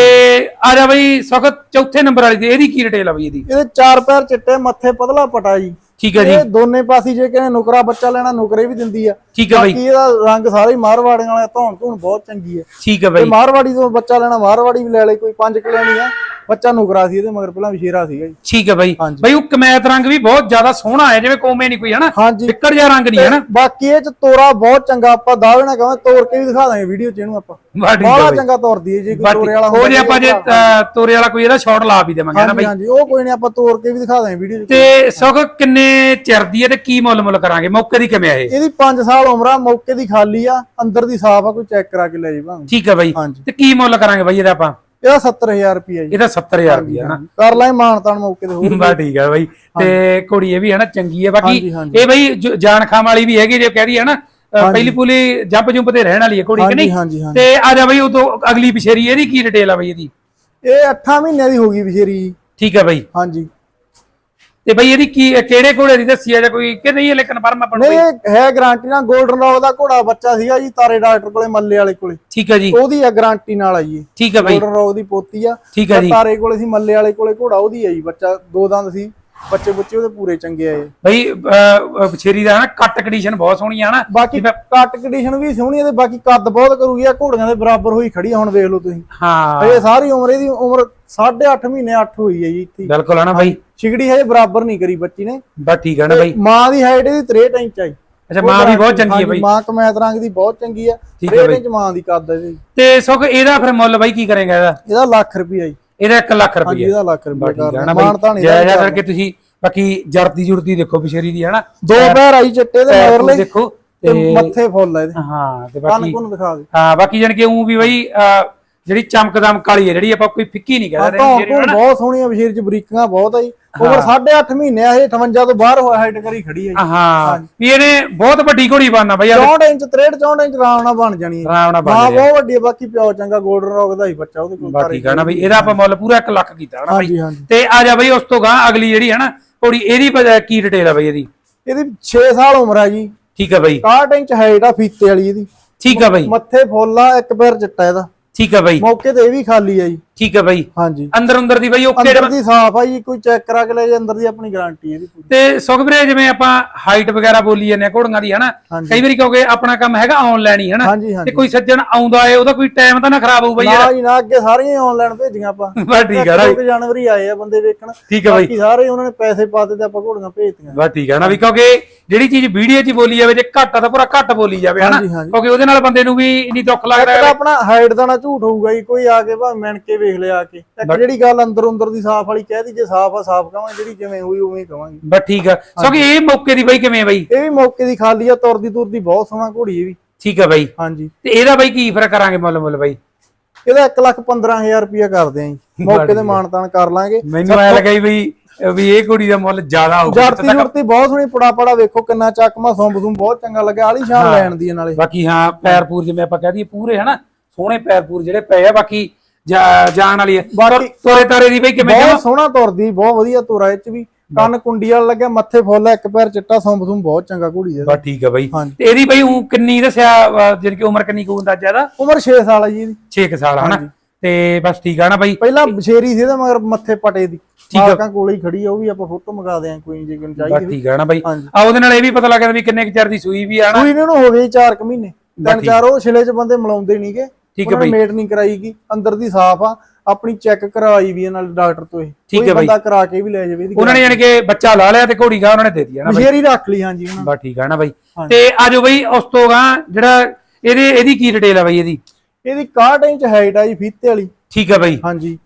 ਆ ਜਾ ਬਾਈ ਸਖਤ ਚੌਥੇ ਨੰਬਰ ਵਾਲੀ ਤੇ ਇਹਦੀ ਕੀ ਡਿਟੇਲ ਆ ਬਾਈ ਇਹਦੀ? ਇਹਦੇ ਚਾਰ ਪੈਰ ਚਿੱਟੇ ਮੱਥੇ ਪਤਲਾ ਪਟਾ ਜੀ। ਠੀਕ ਹੈ ਜੀ। ਇਹ ਦੋਨੇ ਪਾਸੇ ਜੇ ਕਿਹਨੇ ਨੁਕਰਾ ਬੱਚਾ ਲੈਣਾ ਨੁਕਰੇ ਵੀ ਦਿੰਦੀ ਆ। ਠੀਕ ਹੈ ਬਾਈ। ਬਾਕੀ ਇਹਦਾ ਰੰਗ ਸਾਰੇ ਮਾਰਵਾੜੀਆਂ ਵਾਲਾ ਧੌਣ ਧੂਣ ਬਹੁਤ ਚੰਗੀ ਹੈ ਠੀਕ ਹੈ ਤੇ ਬਾਈ ਮਾਰਵਾੜੀ ਤੋਂ ਬੱਚਾ ਲੈਣਾ ਮਾਰਵਾੜੀ ਵੀ ਲੈ ਲੈ ਕੋਈ 5 ਕਿਲੋ ਨਹੀਂ ਆ। ਬੱਚਾ ਨੁਕਰਾ ਸੀ ਇਹਦੇ ਮਗਰ ਪਹਿਲਾਂ ਵਿਸ਼ੇਰਾ ਸੀਗਾ ਜੀ। ਠੀਕ ਹੈ ਬਾਈ। ਬਾਈ ਉਹ ਕਮੈਤ ਰੰਗ ਵੀ ਬਹੁਤ ਜ਼ਿਆਦਾ ਸੋਹਣਾ ਹੈ ਜਿਵੇਂ ਕੋਮੇ ਨਹੀਂ ਕੋਈ ਹਨਾ? ਫਿੱਕੜ ਜਿਹਾ ਰੰਗ ਨਹੀਂ ਹੈ ਨਾ ਬਾਕੀ ਇਹ ਚ ਤੋਰਾ ਬਹੁਤ ਚੰਗਾ ਆਪਾਂ ਦਾਅਵੇ ਨਾਲ ਕਹਾਂ ਤੋੜ ਕੇ ਵੀ ਦਿਖਾ ਦਾਂਗੇ ਵੀਡੀਓ ਚ ਇਹਨੂੰ ਆਪਾਂ। ਹੈ ਬੜਾ ਚੰਗਾ ਤੋਰਦੀ ਹੈ ਜੇ ਕੋਈ ਤੋਰੇ। ਵਾਲਾ ਹੁੰਦਾ ਜੇ ਆਪਾਂ ਜੇ ਤੋਰੇ ਵਾਲਾ ਕੋਈ ਇਹਦਾ ਸ਼ਾਟ ਲਾ ਵੀ ਦੇਵਾਂਗੇ ਨਾ ਹਾਂਜੀ ਬਾਈ? ਹਾਂਜੀ ਉਹ ਕੋਈ ਨਹੀਂ ਆਪਾਂ ਤੋੜ ਕੇ ਵੀ ਦਿਖਾ ਦਾਂਗੇ ਵੀਡੀਓ ਚ। ਤੇ ਸੁਖ ਕਿੰਨੇ ਚਿਰ ਦੀ ਹੈ ਤੇ ਕੀ ਮੁੱਲ ਮੁੱਲ ਕਰਾਂਗੇ? ਮੌਕੇ ਦੀ ਕਿਵੇਂ ਆ ਇਹ? ਇਹਦੀ 5 ਸਾਲ ਉਮਰ ਆ ਮੌਕੇ ਦੀ ਖਾਲੀ ਆ ਅੰਦਰ ਦੀ ਸਾਫ਼ ਆ ਕੋਈ ਚੈੱਕ ਕਰਾ ਕੇ ਲੈ ਜੀ ਭਾਵੇਂ। ਠੀਕ ਹੈ ਬਾਈ। ਤੇ ਕੀ ਮੁੱਲ ਕਰਾਂਗੇ ਬਾਈ ਇਹਦਾ ਆਪਾਂ? ਇਹਦਾ 70000 ਰੁਪਿਆ ਜੀ। ਇਹਦਾ 70000 ਰੁਪਏ ਹੈ ਨਾ। ਕਰ ਲੈ ਮਾਨਤਾਨ ਮੌਕੇ ਤੇ ਹੋਰ ਬਾ ਠੀਕ ਹੈ ਬਾਈ। ਤੇ ਕੁੜੀ ਇਹ ਵੀ ਹੈ ਨਾ ਚੰਗੀ ਹੈ ਬਾਕੀ। ਇਹ ਬਾਈ ਜਾਨ ਖਾਮ ਵਾਲੀ ਵੀ ਹੈਗੀ ਜੇ ਕਹਿ ਰਹੀ ਹੈ ਨਾ ਪਹਿਲੀ ਪੂਲੀ ਜੰਪ ਜੁੰਪ ਤੇ ਰਹਿਣ ਵਾਲੀ ਹੈ ਕੁੜੀ ਕਿ ਨਹੀਂ? ਤੇ ਆ ਜਾ ਬਾਈ ਉਹ ਤੋਂ ਅਗਲੀ ਪਿਛੇਰੀ ਇਹਦੀ ਕੀ ਡਿਟੇਲ ਆ ਬਾਈ ਇਹਦੀ? ਇਹ 8 ਮਹੀਨਿਆਂ ਦੀ ਹੋ ਗਈ ਜੀ। ਠੀਕ ਹੈ ਬਾਈ। ਹਾਂਜੀ। ਤੇ ਬਾਈ ਇਹਦੀ ਕੀ ਕਿਹੜੇ ਘੋੜੇ ਦੀ ਦੱਸੀ ਆ ਜਾਂ ਕੋਈ ਕਿ ਨਹੀਂ ਹੈ ਲੇਕਿਨ ਪਰਮ ਆਪਾਂ ਨੂੰ ਨਹੀਂ? ਇਹ ਹੈ ਗਾਰੰਟੀ ਨਾਲ 골ਡਨ ਰੌਕ ਦਾ ਘੋੜਾ ਬੱਚਾ ਸੀਗਾ ਜੀ ਤਾਰੇ ਡਾਕਟਰ ਕੋਲੇ ਮੱਲੇ ਵਾਲੇ ਕੋਲੇ। ਠੀਕ ਹੈ ਜੀ। ਉਹਦੀ ਆ ਗਾਰੰਟੀ ਨਾਲ ਆਈ ਜੀ ਠੀਕ ਹੈ ਬਾਈ। 골ਡਨ ਰੌਕ ਦੀ ਪੋਤੀ ਆ। ਠੀਕ ਹੈ ਜੀ ਤਾਰੇ ਕੋਲੇ ਸੀ ਮੱਲੇ ਵਾਲੇ ਕੋਲੇ ਘੋੜਾ ਉਹਦੀ ਆ ਜੀ ਬੱਚਾ ਦੋ ਦੰਦ ਸੀ ਬੱਚੇ ਬੱਚੇ ਉਹਦੇ ਪੂਰੇ ਚੰਗੇ ਆਏ ਬਾਈ ਪਿਛੇਰੀ ਦਾ ਨਾ ਕੱਟ ਕੰਡੀਸ਼ਨ ਬਹੁਤ ਸੋਹਣੀ ਆ ਨਾ। ਬਾਕੀ ਕੱਟ ਕੰਡੀਸ਼ਨ ਵੀ ਸੋਹਣੀ ਆ ਤੇ ਬਾਕੀ ਕੱਦ ਬਹੁਤ ਕਰੂਗੀ ਆ ਘੋੜੀਆਂ ਦੇ ਬਰਾਬਰ ਹੋਈ ਖੜੀ ਆ ਹੁਣ ਵੇਖ ਲਓ ਤੁਸੀਂ। ਹਾਂ। ਹਜੇ ਸਾਰੀ ਉਮਰ ਇਹਦੀ ਉਮਰ 8.5 ਮਹੀਨੇ 8 ਹੋਈ ਹੈ ਜੀ ਇੱਥੇ। ਬਿਲਕੁਲ ਹੈ ਨਾ ਬਾਈ। ਛਿਗੜੀ ਹਜੇ ਬਰਾਬਰ ਨਹੀਂ ਕਰੀ ਬੱਚੀ ਨੇ। ਬਸ ਠੀਕ ਹੈ ਨਾ ਬਾਈ। ਮਾਂ ਦੀ ਹਾਈਟ ਇਹਦੀ 63 ਇੰਚ ਆਈ ਅੱਛਾ ਮਾਂ ਵੀ ਬਹੁਤ ਚੰਗੀ ਹੈ ਬਾਈ। ਮਾਂ ਕਮੈਤ ਰੰਗ ਦੀ ਬਹੁਤ ਚੰਗੀ ਆ। ਠੀਕ ਹੈ 63 ਬਾਈ। ਇੰਚ ਮਾਂ ਦੀ ਕੱਦ ਆ ਇਹਦੀ। ਤੇ ਸੁਖ ਇਹਦਾ ਫਿਰ ਮੁੱਲ ਬਾਈ ਕੀ ਕਰੇਗਾ ਇਹਦਾ? ਇਹਦਾ ਲੱਖ ਰੁਪਈਆ ਜੀ। ਇਹਦਾ 1 ਲੱਖ ਰੁਪਏ ਇਹਦਾ ਲੱਖ ਰੁਪਈਆ ਠੀਕ ਹੈ ਕਰਨਾ ਨਾ ਮਾਨ ਤਾਂ ਬਾਈ ਨਹੀਂ ਜਾਇਜ਼ ਕਰਕੇ ਤੁਸੀਂ ਬਾਕੀ ਜਰਦੀ ਜੁਰਦੀ ਦੇਖੋ ਪਿਛੇਰੀ ਦੀ ਹੈ ਨਾ ਦੋ ਪੈਰ ਆਈ ਚਿੱਟੇ ਦੇ ਮਗਰਲੇ ਦੇਖੋ ਤੇ ਮੱਥੇ ਫੁੱਲ ਆ ਇਹਦੇ। ਹਾਂ ਤੇ ਬਾਕੀ ਕੁੰਨ ਦਿਖਾ ਦੇ ਹਾਂ ਬਾਕੀ ਜਾਨ ਕਿ ਉਹ ਵੀ ਬਾਈ ਜਿਹੜੀ ਚਮਕਦਮ ਕਾਲੀ ਹੈ ਜਿਹੜੀ ਆਪਾਂ ਕੋਈ ਫਿੱਕੀ ਨਹੀਂ ਕਹਿੰਦੇ ਧੌਣ ਬਹੁਤ ਸੋਹਣੀਆਂ ਬਸ਼ੀਰ ਚ ਬਰੀਕੀਆਂ ਬਹੁਤ ਆ ਜੀ। ਉਮਰ 8.5 ਮਹੀਨੇ ਆ ਇਹ 58 ਤੋਂ ਬਾਹਰ ਹੋਇਆ ਹਾਈਟ ਕਰੀ ਖੜੀ ਆ ਜੀ। ਹਾਂ ਵੀ ਇਹਨੇ ਬਹੁਤ ਵੱਡੀ ਘੋੜੀ ਬਣਨਾ ਬਾਈ ਆ 64 ਇੰਚ 63 64 ਇੰਚ ਨਾਲ ਬਣ ਜਾਣੀ ਹੈ ਮਾਂ ਬਣ ਬਹੁਤ ਵੱਡੀ ਆ ਬਾਕੀ ਪਿਓ ਚੰਗਾ 골ਡਨ ਰੌਕ ਦਾ ਹੀ ਬੱਚਾ ਉਹਦੇ ਕੋਲ ਬਾਕੀ ਕਹਣਾ ਬਈ ਇਹਦਾ ਆਪਾਂ ਮੁੱਲ ਪੂਰਾ 1 ਲੱਖ ਕੀਤਾ ਹਨਾ ਬਾਈ? ਤੇ ਆ ਜਾ ਬਈ ਉਸ ਤੋਂ ਗਾਂ ਅਗਲੀ ਜਿਹੜੀ ਹੈ ਨਾ ਘੋੜੀ ਇਹਦੀ ਕੀ ਡਿਟੇਲ ਆ ਬਈ ਇਹਦੀ? ਇਹਦੀ 6 ਸਾਲ ਉਮਰ ਆ ਜੀ। ਠੀਕ ਹੈ ਬਈ। 61 ਇੰਚ ਹਾਈਟ ਆ ਫੀਤੇ ਵਾਲੀ ਇਹਦੀ। ਠੀਕ ਆ ਬਾਈ। ਮੱਥੇ ਫੁੱਲਾ ਇੱਕ ਪੈਰ ਚਿੱਟਾ ਇਹਦਾ। ਠੀਕ ਆ ਬਾਈ। ਮੌਕੇ ਤੇ ਇਹ ਵੀ ਖਾਲੀ ਆ ਜੀ। ਠੀਕ ਆ ਬਾਈ। ਹਾਂਜੀ। ਅੰਦਰ ਅੰਦਰ ਦੀ ਬਾਈ ਓਕੇ ਅੰਦਰ ਦੀ ਸਾਫ਼ ਆ ਜੀ ਕੋਈ ਚੈੱਕ ਕਰਾ ਕੇ ਲੈ ਜੇ ਅੰਦਰ ਦੀ ਆਪਣੀ ਗਾਰੰਟੀ ਇਹਦੀ ਪੂਰੀ। ਤੇ ਸੁਖਬਰੇ ਜਿਵੇਂ ਆਪਾਂ ਹਾਈਟ ਵਗੈਰਾ ਬੋਲੀ ਜਾਂਦੇ ਆ ਘੋੜੀਆਂ ਦੀ ਹਨਾ? ਹਾਂਜੀ। ਕਈ ਵਾਰੀ ਕਿਉਂਕਿ ਆਪਣਾ ਕੰਮ ਹੈਗਾ ਆਨਲਾਈਨ ਹੀ ਹਨਾ? ਹਾਂਜੀ ਤੇ ਕੋਈ ਸੱਜਣ ਆਉਂਦਾ ਏ ਉਹਦਾ ਕੋਈ ਟਾਈਮ ਤਾਂ ਨਾ ਖਰਾਬ ਹੋਊ ਬਾਈ ਯਾਰ ਨਾ ਜੀ ਨਾ ਅੱਗੇ ਸਾਰੀਆਂ ਆਨਲਾਈਨ ਭੇਜੀਆਂ ਆਪਾਂ। ਬਸ ਠੀਕ ਆ ਨਾ ਇੱਕ ਜਨਵਰੀ ਆਏ ਆ ਬੰਦੇ ਵੇਖਣ। ਠੀਕ ਆ ਬਾਈ। ਬਾਕੀ ਸਾਰੇ ਉਹਨਾਂ ਨੇ ਪੈਸੇ ਪਾਤੇ ਤੇ ਆਪਾਂ ਘੋੜੀਆਂ ਭੇਜਤੀਆਂ। ਬਸ ਠੀਕ ਹੈ ਨਾ ਵੀ ਕਿਉਂਕਿ ਜਿਹੜੀ ਚੀਜ਼ ਵੀਡੀਓ 'ਚ ਹੀ ਬੋਲੀ ਜਾਵੇ ਜੇ ਘੱਟ ਆ ਤਾਂ ਪੂਰਾ ਘੱਟ ਬੋਲੀ ਜਾਵੇ ਹਨਾ? ਹਾਂਜੀ, ਹਾਂਜੀ। ਕਿਉਂਕਿ ਉਹਦੇ ਨਾਲ ਬੰਦੇ ਨੂੰ ਵੀ ਇੰਨੀ ਦੁੱਖ ਲੱਗਦਾ ਇੱਕ ਹੈ ਤਾਂ ਆਪਣਾ ਹਾਈਟ ਦਾ ਨਾ ਝੂਠ ਹੋਊਗਾ ਜੀ ਕੋਈ ਆ ਕੇ ਭਾਵੇਂ ਮਿਣ ਕੇ ਵੇਖ ਲਿਆ ਆ ਕੇ। ਇੱਕ ਜਿਹੜੀ ਗੱਲ ਅੰਦਰ ਅੰਦਰ ਦੀ ਸਾਫ਼ ਵਾਲੀ ਕਹਿ ਦੀ ਜੇ ਸਾਫ਼ ਆ ਸਾਫ਼ ਕਵਾਂਗੇ ਜਿਹੜੀ ਜਿਵੇਂ ਹੋਈ ਉਵੇਂ ਹੀ ਕਵਾਂਗੇ। ਬਸ ਠੀਕ ਆ। ਕਿਉਂਕਿ ਇਹ ਮੌਕੇ ਦੀ ਬਾਈ ਕਿਵੇਂ ਆ ਬਾਈ? ਇਹ ਵੀ ਮੌਕੇ ਦੀ ਖਾਲੀ ਆ ਤੁਰਦੀ ਤੁਰਦੀ ਬਹੁਤ ਸੋਹਣਾ ਘੋੜੀ ਇਹ ਵੀ। ਠੀਕ ਆ ਬਾਈ। ਹਾਂਜੀ। ਤੇ ਇਹਦਾ ਬਾਈ ਕੀ ਫ਼ਰਕ ਕਰਾਂਗੇ ਮੁੱਲ ਮੁੱਲ ਬਾਈ? ਇਹਦਾ 1 ਲੱਖ 15000 ਰੁਪਇਆ ਕਰਦੇ ਆਂ ਜੀ। ਮੌਕੇ ਤੇ ਮਾਨਤਾਨ ਕਰ ਲਾਂਗੇ। ਮੈਨੂੰ ਐ ਲੱਗਾ ਜੀ ਬਈ ਵੀ ਇਹ ਕੁੜੀ ਦਾ ਮੁੱਲ ਜ਼ਿਆਦਾ ਹੋਊਗਾ। ਜਰਤੀ ਜੁਰਤੀ ਬਹੁਤ ਸੋਹਣੀ ਪੜਾ ਪੜਾ ਵੇਖੋ ਕਿੰਨਾ ਚੱਕਮਾ ਸੌਂਬ ਸੂੰਬ ਬਹੁਤ ਚੰਗਾ ਲੱਗਿਆ ਆਲੀ ਸ਼ਾਨ ਲੈਣ ਦੀ ਨਾਲੇ। ਬਾਕੀ ਹਾਂ ਪੈਰ ਪੂਰ ਜਿਵੇਂ ਆਪਾਂ ਕਹਿ ਦਈਏ ਪੂਰੇ ਹਨਾ? ਸੋਹਣੇ ਪੈਰ ਪੂਰ ਜਿਹੜੇ ਪਏ ਆ ਬਾਕੀ ਜਾ- ਜਾਣ ਵਾਲੀ ਹੈ। ਬਾਕੀ- ਤੋਰੇ ਤਾਰੇ ਦੀ ਬਈ ਕਿਵੇਂ ਬਹੁਤ ਸੋਹਣਾ ਤੁਰਦੀ ਬਹੁਤ ਵਧੀਆ ਤੁਰਾ ਇਹ ਚ ਵੀ। ਕੰਨ ਕੁੰਡੀ ਵਾਲਾ ਲੱਗਿਆ ਮੱਥੇ ਫੁੱਲ ਆ, ਇੱਕ ਪੈਰ ਚਿੱਟਾ ਸੌਂਬ ਸੂੰਬ ਬਹੁਤ ਚੰਗਾ ਘੋੜੀ ਦਾ ਬਸ ਠੀਕ ਆ ਬਾਈ। ਹਾਂਜੀ। ਤੇ ਇਹਦੀ ਬਈ ਉਹ ਕਿੰਨੀ ਦੱਸਿਆ ਜਿਨ ਕਿ ਉਮਰ ਕਿੰਨੀ ਕੁ ਅੰਦਾਜ਼ਾ ਦਾ ਉਮਰ 6 ਸਾਲ ਆ ਜੀ ਇਹਦੀ। 6 ਸਾਲ ਹਨਾ? ਤੇ ਬਸ ਠੀਕ ਆ ਨਾ ਬਾਈ? ਪਹਿਲਾਂ ਬਸ਼ੇਰੀ ਸੀ ਇਹਦੇ ਮਗਰ ਮੱਥੇ ਪਟੇ ਦੀ। ਆ। ਮਾਲਕਾਂ ਕੋਲੇ ਹੀ ਖੜੀ ਆ ਉਹ ਵੀ ਆਪਾਂ ਫੋਟੋ ਮੰਗਾ ਦੇ ਆਂ ਕੋਈ ਜੇ ਕੋਈ ਬਸ ਚਾਹੀਦੀ ਠੀਕ ਆ ਨਾ ਬਾਈ। ਹਾਂਜੀ। ਆ ਉਹਦੇ ਨਾਲ ਇਹ ਵੀ ਪਤਾ ਲੱਗਦਾ ਵੀ ਕਿੰਨੇ ਕੁ ਚਿਰ ਦੀ ਸੂਈ ਵੀ ਆ ਨਾ ਇਹਨਾਂ ਨੂੰ ਹੋ ਗਏ 4 ਕੁ ਮਹੀਨੇ। ਤਿੰਨ ਚਾਰ ਉਹ ਛਿਲੇ ਚ ਬੰਦੇ ਮਿਲਾਉਂਦੇ ਨਹੀਂਗੇ ਠੀਕ ਉਹਨਾਂ ਨੇ ਮੇਟ ਨਹੀਂ ਕਰਾਈਗੀ ਅੰਦਰ ਦੀ ਸਾਫ਼ ਆ ਆਪਣੀ ਚੈੱਕ ਕਰਵਾਈ ਵੀ ਨਾਲ ਡਾਕਟਰ ਤੋਂ ਇਹ। ਠੀਕ ਆ ਬਾਈ। ਬੰਦਾ ਕਰਾ ਕੇ ਵੀ ਲੈ ਜਾਵੇ ਉਹਨਾਂ ਨੇ ਯਾਨੀ ਕਿ ਬੱਚਾ ਲਾ ਲਿਆ ਤੇ ਘੋੜੀ ਗਾ ਉਹਨਾਂ ਨੇ ਦੇ ਦਿੱਤੀ ਨਾ ਬਾਈ। ਬਸ਼ੇਰੀ ਰੱਖ ਲਈ ਹਾਂਜੀ ਉਹਨਾਂ। ਬਸ ਠੀਕ ਆ ਨਾ ਬਾਈ। ਤੇ ਆਜੋ ਬਾਈ ਉਸ ਤੋਂ ਗਾ ਜਿਹੜਾ ਇਹਦੇ ਇਹਦੀ ਕੀ ਡਿਟੇਲ ਆ ਬਾਈ ਇਹਦੀ? ਇਹਦੀ 61 ਇੰਚ ਹਾਈਟ ਆ ਜੀ ਫੀਤੇ ਵਾਲੀ। ਠੀਕ ਆ ਬਾਈ। ਹਾਂਜੀ।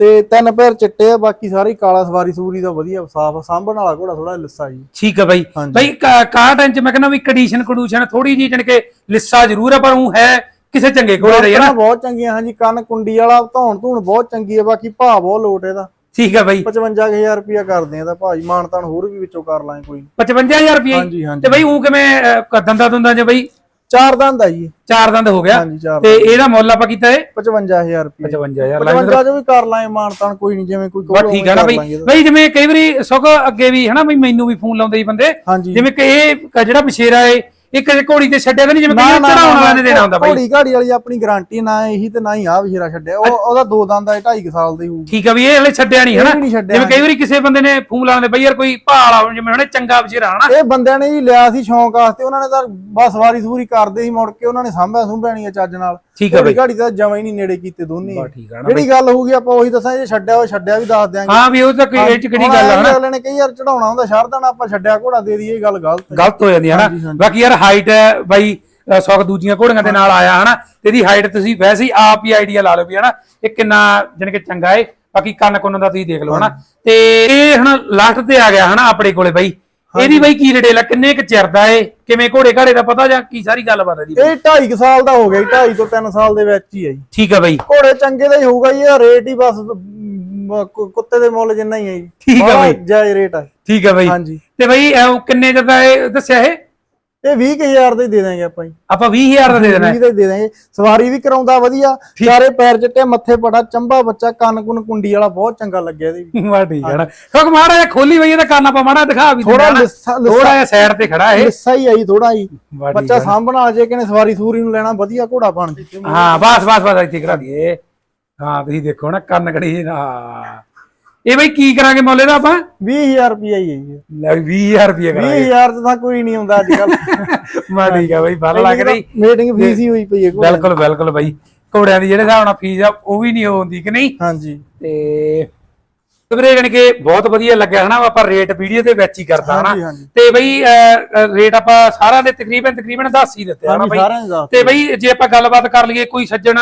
ਤੇ ਤਿੰਨ ਪੈਰ ਚਿੱਟੇ ਆ ਬਾਕੀ ਸਾਰੇ ਹੀ ਕਾਲਾ ਸਵਾਰੀ ਸੂਰੀ ਦਾ ਵਧੀਆ ਸਾਫ਼ ਸਾਂਭਣ ਵਾਲਾ ਘੋੜਾ ਥੋੜਾ ਲਿੱਸਾ ਜੀ। ਠੀਕ ਆ ਬਾਈ। ਬਾਈ 61 ਇੰਚ ਮੈਂ ਕਹਿੰਦਾ ਵੀ ਕੰਡੀਸ਼ਨ ਕੰਡੂਸ਼ਨ ਥੋੜੀ ਜੀ ਜਾਣੀ ਕਿ ਲਿੱਸਾ ਜ਼ਰੂਰ ਆ ਪਰ ਉਹ ਹੈ ਕਿਸੇ ਚੰਗੇ ਘੋੜੇ ਦਾ ਹੀ ਹੈ ਨਾ ਬਹੁਤ ਚੰਗੀਆਂ ਹਾਂਜੀ ਕੰਨ ਕੁੰਡੀ ਵਾਲਾ ਧੌਣ ਧੂਣ ਬਹੁਤ ਚੰਗੀ ਆ ਬਾਕੀ ਭਾਅ ਬਹੁਤ ਲੋਟ ਇਹਦਾ। ਠੀਕ ਆ ਬਾਈ। 55000 ਰੁਪਇਆ ਕਰਦੇ ਆ ਇਹਦਾ ਭਾਜੀ ਮਾਨਤਾਨ ਹੋਰ ਵੀ ਵਿੱਚੋਂ ਕਰ ਲਾਂਗੇ ਕੋਈ। 55000 ਰੁਪਏ ਹਾਂਜੀ ਹਾਂਜੀ। ਤੇ ਬਾਈ ਉਹ ਕਿਵੇਂ ਦੰਦਾਂ ਦੁੰਦਾਂ ਚ ਬਾਈ? ਚਾਰ ਦੰਦ ਆ ਜੀ। ਚਾਰ ਦੰਦ ਹੋ ਗਿਆ। ਤੇ ਇਹਦਾ ਮੁੱਲ ਆਪਾਂ ਕੀਤਾ ਏ? 55000 ਰੁਪਇਆ 55000 55 ਜੋ ਵੀ ਕਰ ਲਾਂਗੇ ਮਾਨਤਾਨ ਕੋਈ ਨਹੀਂ ਜਿਵੇਂ ਕੋਈ ਬਸ ਠੀਕ ਆ ਨਾ ਬਈ। ਬਈ ਜਿਵੇਂ ਕਈ ਵਾਰੀ ਸੁਖ ਅੱਗੇ ਵੀ ਹਨਾ ਬਈ ਮੈਨੂੰ ਵੀ ਫੋਨ ਲਾਉਂਦੇ ਸੀ ਬੰਦੇ ਜਿਵੇਂ ਕਿ ਇਹ ਜਿਹੜਾ ਬਸ਼ੇਰਾ ਏ ਇੱਕ ਘੋੜੀ ਤੇ ਛੱਡਿਆ ਤਾਂ ਨਹੀਂ ਜਿਵੇਂ ਕਈ ਚੜਾਉਣ ਵਾਲਿਆਂ ਨੇ ਦੇਣਾ ਹੁੰਦਾ ਬਾਈ। ਘੋੜੀ ਘਾੜੀ ਵਾਲੀ ਆਪਣੀ ਗਾਰੰਟੀ ਨਾ ਇਹੀ ਤੇ ਨਾ ਹੀ ਆ ਵਿਸ਼ੇਰਾ ਛੱਡਿਆ। ਉਹ ਉਹਦਾ ਦੋ ਦੰਦ ਆ 2.5 ਸਾਲ ਦਾ ਹੀ ਹੋਊ। ਠੀਕ ਆ ਵੀ ਇਹ ਹਲੇ ਛੱਡਿਆ ਨਹੀਂ ਹਨਾ? ਵੀ ਜਿਵੇਂ ਕਈ ਵਾਰੀ ਕਿਸੇ ਬੰਦੇ ਨੇ ਫੋਨ ਲਾਉਂਦੇ ਬਈ ਯਾਰ ਕੋਈ ਭਾਲ ਆ ਜਿਵੇਂ ਉਹਨੇ ਚੰਗਾ ਬਸ਼ੇਰਾ ਹਨਾ? ਇਹ ਬੰਦਿਆਂ ਨੇ ਜੀ ਲਿਆ ਸੀ ਸ਼ੌਂਕ ਵਾਸਤੇ ਉਹਨਾਂ ਨੇ ਤਾਂ ਬਸ ਵਾਰੀ ਸੂਰੀ ਕਰਦੇ ਸੀ ਮੁੜ ਕੇ ਉਹਨਾਂ ਨੇ ਸਾਂਭਿਆ ਸੁੰਭਿਆ ਨਹੀਂ ਚੱਜ ਨਾਲ। ਠੀਕ ਆ ਬਈ। ਘੋੜੀ ਤਾਂ ਜਮਾਂ ਹੀ ਨਹੀਂ ਨੇੜੇ ਕੀਤੇ ਦੋਨੇ ਆ। ਨਾ ਜਿਹੜੀ ਗੱਲ ਹੋਊਗੀ ਆਪਾਂ ਉਹੀ ਦੱਸਾਂ ਜੇ ਛੱਡਿਆ ਉਹ ਛੱਡਿਆ ਵੀ ਦੱਸ ਦਿਆਂਗੇ। ਹਾਂ ਵੀ ਉਹ ਤਾਂ ਕੋਈ ਇਹ ਚ ਕਿਹੜੀ ਗੱਲ ਆ ਹਨਾ? ਅਗਲੇ ਨੇ ਕਈ ਯਾਰ ਚੜਾਉਣਾ ਹੁੰਦਾ ਸ਼ਰ ਦੇਣਾ ਆਪਾਂ ਛੱਡਿਆ ਘੋੜਾ ਦੇ ਦਈਏ ਇਹ ਗੱਲ ਗਲਤ ਗਲਤ ਹੋ ਜਾਂਦੀ ਹੈ ਹਾਂਜੀ। ਬਾਕੀ ਯਾਰ ਹਾਈਟ ਹੈ ਬਾਈ ਸੁੱਖ ਦੂਜੀਆਂ ਘੋੜੀਆਂ ਦੇ ਨਾਲ ਆਇਆ ਹਨਾ? ਇਹਦੀ ਹਾਈਟ ਤੁਸੀਂ ਵੈਸੇ ਹੀ ਆਪ ਹੀ ਆਈਡੀਆ ਲਾ ਲਓ ਵੀ ਹਨਾ? ਇਹ ਕਿੰਨਾ ਜਾਣੀ ਕਿ ਚੰਗਾ ਏ। ਬਾਕੀ ਕੰਨ ਕੁੰਨ ਦਾ ਤੁਸੀਂ ਦੇਖ ਲਓ ਹਨਾ? ਤੇ ਇਹ ਹੁਣ ਲਾਸਟ ਤੇ ਆ ਗਿਆ ਹਨਾ ਆਪਣੇ ਕੋਲੇ ਬਾਈ। ਇਹਦੀ ਬਾਈ ਕੀ ਡਿਟੇਲ ਆ ਕਿੰਨੇ ਕੁ ਚਿਰ ਦਾ ਏ? ਕਿਵੇਂ ਘੋੜੇ ਘਾੜੇ ਦਾ ਪਤਾ ਜਾਂ ਕੀ ਸਾਰੀ ਗੱਲਬਾਤ ਹੈ ਦੀ ਇਹ 2.5 ਸਾਲ ਦਾ ਹੋ ਗਿਆ ਜੀ 2.5 ਤੋਂ 3 ਸਾਲ ਦੇ ਵਿੱਚ ਹੀ ਹੈ ਜੀ। ਠੀਕ ਆ ਬਾਈ। ਘੋੜੇ ਚੰਗੇ ਦਾ ਹੀ ਹੋਊਗਾ ਜੀ ਇਹ ਰੇਟ ਹੀ ਬਸ ਕੁੱਤੇ ਦੇ ਮੁੱਲ ਜਿੰਨਾ ਹੀ ਹੈ ਜੀ। ਠੀਕ ਆ ਬਾਈ। ਜਾਇਜ਼ ਰੇਟ ਹੈ ਠੀਕ ਆ ਬਾਈ। ਹਾਂਜੀ। ਤੇ ਬਾਈ ਇਹ ਕਿੰਨੇ ਚਿਰ ਦਾ ਇਹ ਦੱਸਿਆ ਇਹ? ਇਹ 20000 ਦਾ ਹੀ ਦੇ ਦਾਂਗੇ ਆਪਾਂ ਜੀ। ਆਪਾਂ 20000 ਦਾ ਦੇ ਦੇਣਾ 20 ਦਾ ਹੀ ਦੇ ਦਾਂਗੇ ਸਵਾਰੀ ਵੀ ਕਰਾਉਂਦਾ ਵਧੀਆ। ਚਾਰੇ ਪੈਰ ਚਿੱਟੇ ਮੱਥੇ ਪੜਾ ਚੰਬਾ ਬੱਚਾ ਕੰਨ ਕੁੰਨ ਕੁੰਡੀ ਵਾਲਾ ਬਹੁਤ ਚੰਗਾ ਲੱਗਿਆ ਇਹਦੇ ਵੀ। ਵਾ ਠੀਕ ਹੈ ਨਾ। ਕਿਉਂਕਿ ਮਾੜਾ ਜਿਹਾ ਖੋਲੀ ਬਈ ਇਹਦਾ ਕੰਨ ਆਪਾਂ ਮਾੜਾ ਦਿਖਾ ਵੀ ਥੋੜਾ। ਥੋੜਾ ਜਿਹਾ ਸਾਈਡ ਤੇ ਖੜਾ ਇਹ। ਲਿੱਸਾ ਹੀ ਆਈ ਥੋੜਾ ਹੀ। ਠੀਕ ਬੱਚਾ ਸਾਂਭਣ ਵਾਲਾ ਜੇ ਕਿਨੇ ਸਵਾਰੀ ਸੂਰੀ ਨੂੰ ਲੈਣਾ ਵਧੀਆ ਘੋੜਾ ਬਣ ਜੇ। ਹਾਂ ਬਸ ਬਸ ਬਸ ਇੱਥੇ ਕਰਾ ਦਈਏ। ਹਾਂ ਤੁਸੀਂ ਦੇਖੋ ਨਾ ਕੰਨ ਕੜੀ ਹਾਂ। ਇਹ ਬਈ ਕੀ ਕਰਾਂਗੇ ਮੁੱਲ ਇਹਦਾ ਆਪਾਂ? 20000 ਰੁਪਇਆ ਹੀ ਹੈ ਜੀ। ਲੈ ਵੀ 20000 ਰੁਪਏ ਕਰਾਂਗੇ। 20000 ਚ ਤਾਂ ਕੋਈ ਨਹੀਂ ਹੁੰਦਾ ਅੱਜ ਕੱਲ ਮਾ ਠੀਕ ਆ ਬਈ ਫਲ ਲੱਗ ਰਹੀ। ਮੀਟਿੰਗ ਫੀਸ ਹੀ ਹੋਈ ਪਈ ਹੈ ਦੀ। ਬਿਲਕੁਲ ਬਿਲਕੁਲ ਬਈ। ਘੋੜਿਆਂ ਦੀ ਜਿਹੜੇ ਹਿਸਾਬ ਨਾਲ ਫੀਸ ਆ ਉਹ ਵੀ ਨਹੀਂ ਹੁੰਦੀ ਕਿ ਨਹੀਂ? ਹਾਂਜੀ। ਤੇ ਵੀਰੇ ਜਾਣੀ ਕਿ ਬਹੁਤ ਵਧੀਆ ਲੱਗਿਆ ਹਨਾ ਆਪਾਂ ਰੇਟ ਵੀਡੀਓ ਦੇ ਵਿੱਚ ਹੀ ਕਰਦਾ ਹਾਂਜੀ, ਹਨਾ। ਤੇ ਬਈ ਰੇਟ ਆਪਾਂ ਸਾਰਿਆਂ ਦੇ ਤਕਰੀਬਨ ਤਕਰੀਬਨ ਦੱਸ ਹੀ ਦਿੱਤੇ ਹਨਾ ਬਈ। ਤੇ ਬਈ ਜੇ ਆਪਾਂ ਗੱਲਬਾਤ ਕਰ ਲਈਏ ਕੋਈ ਸੱਜਣ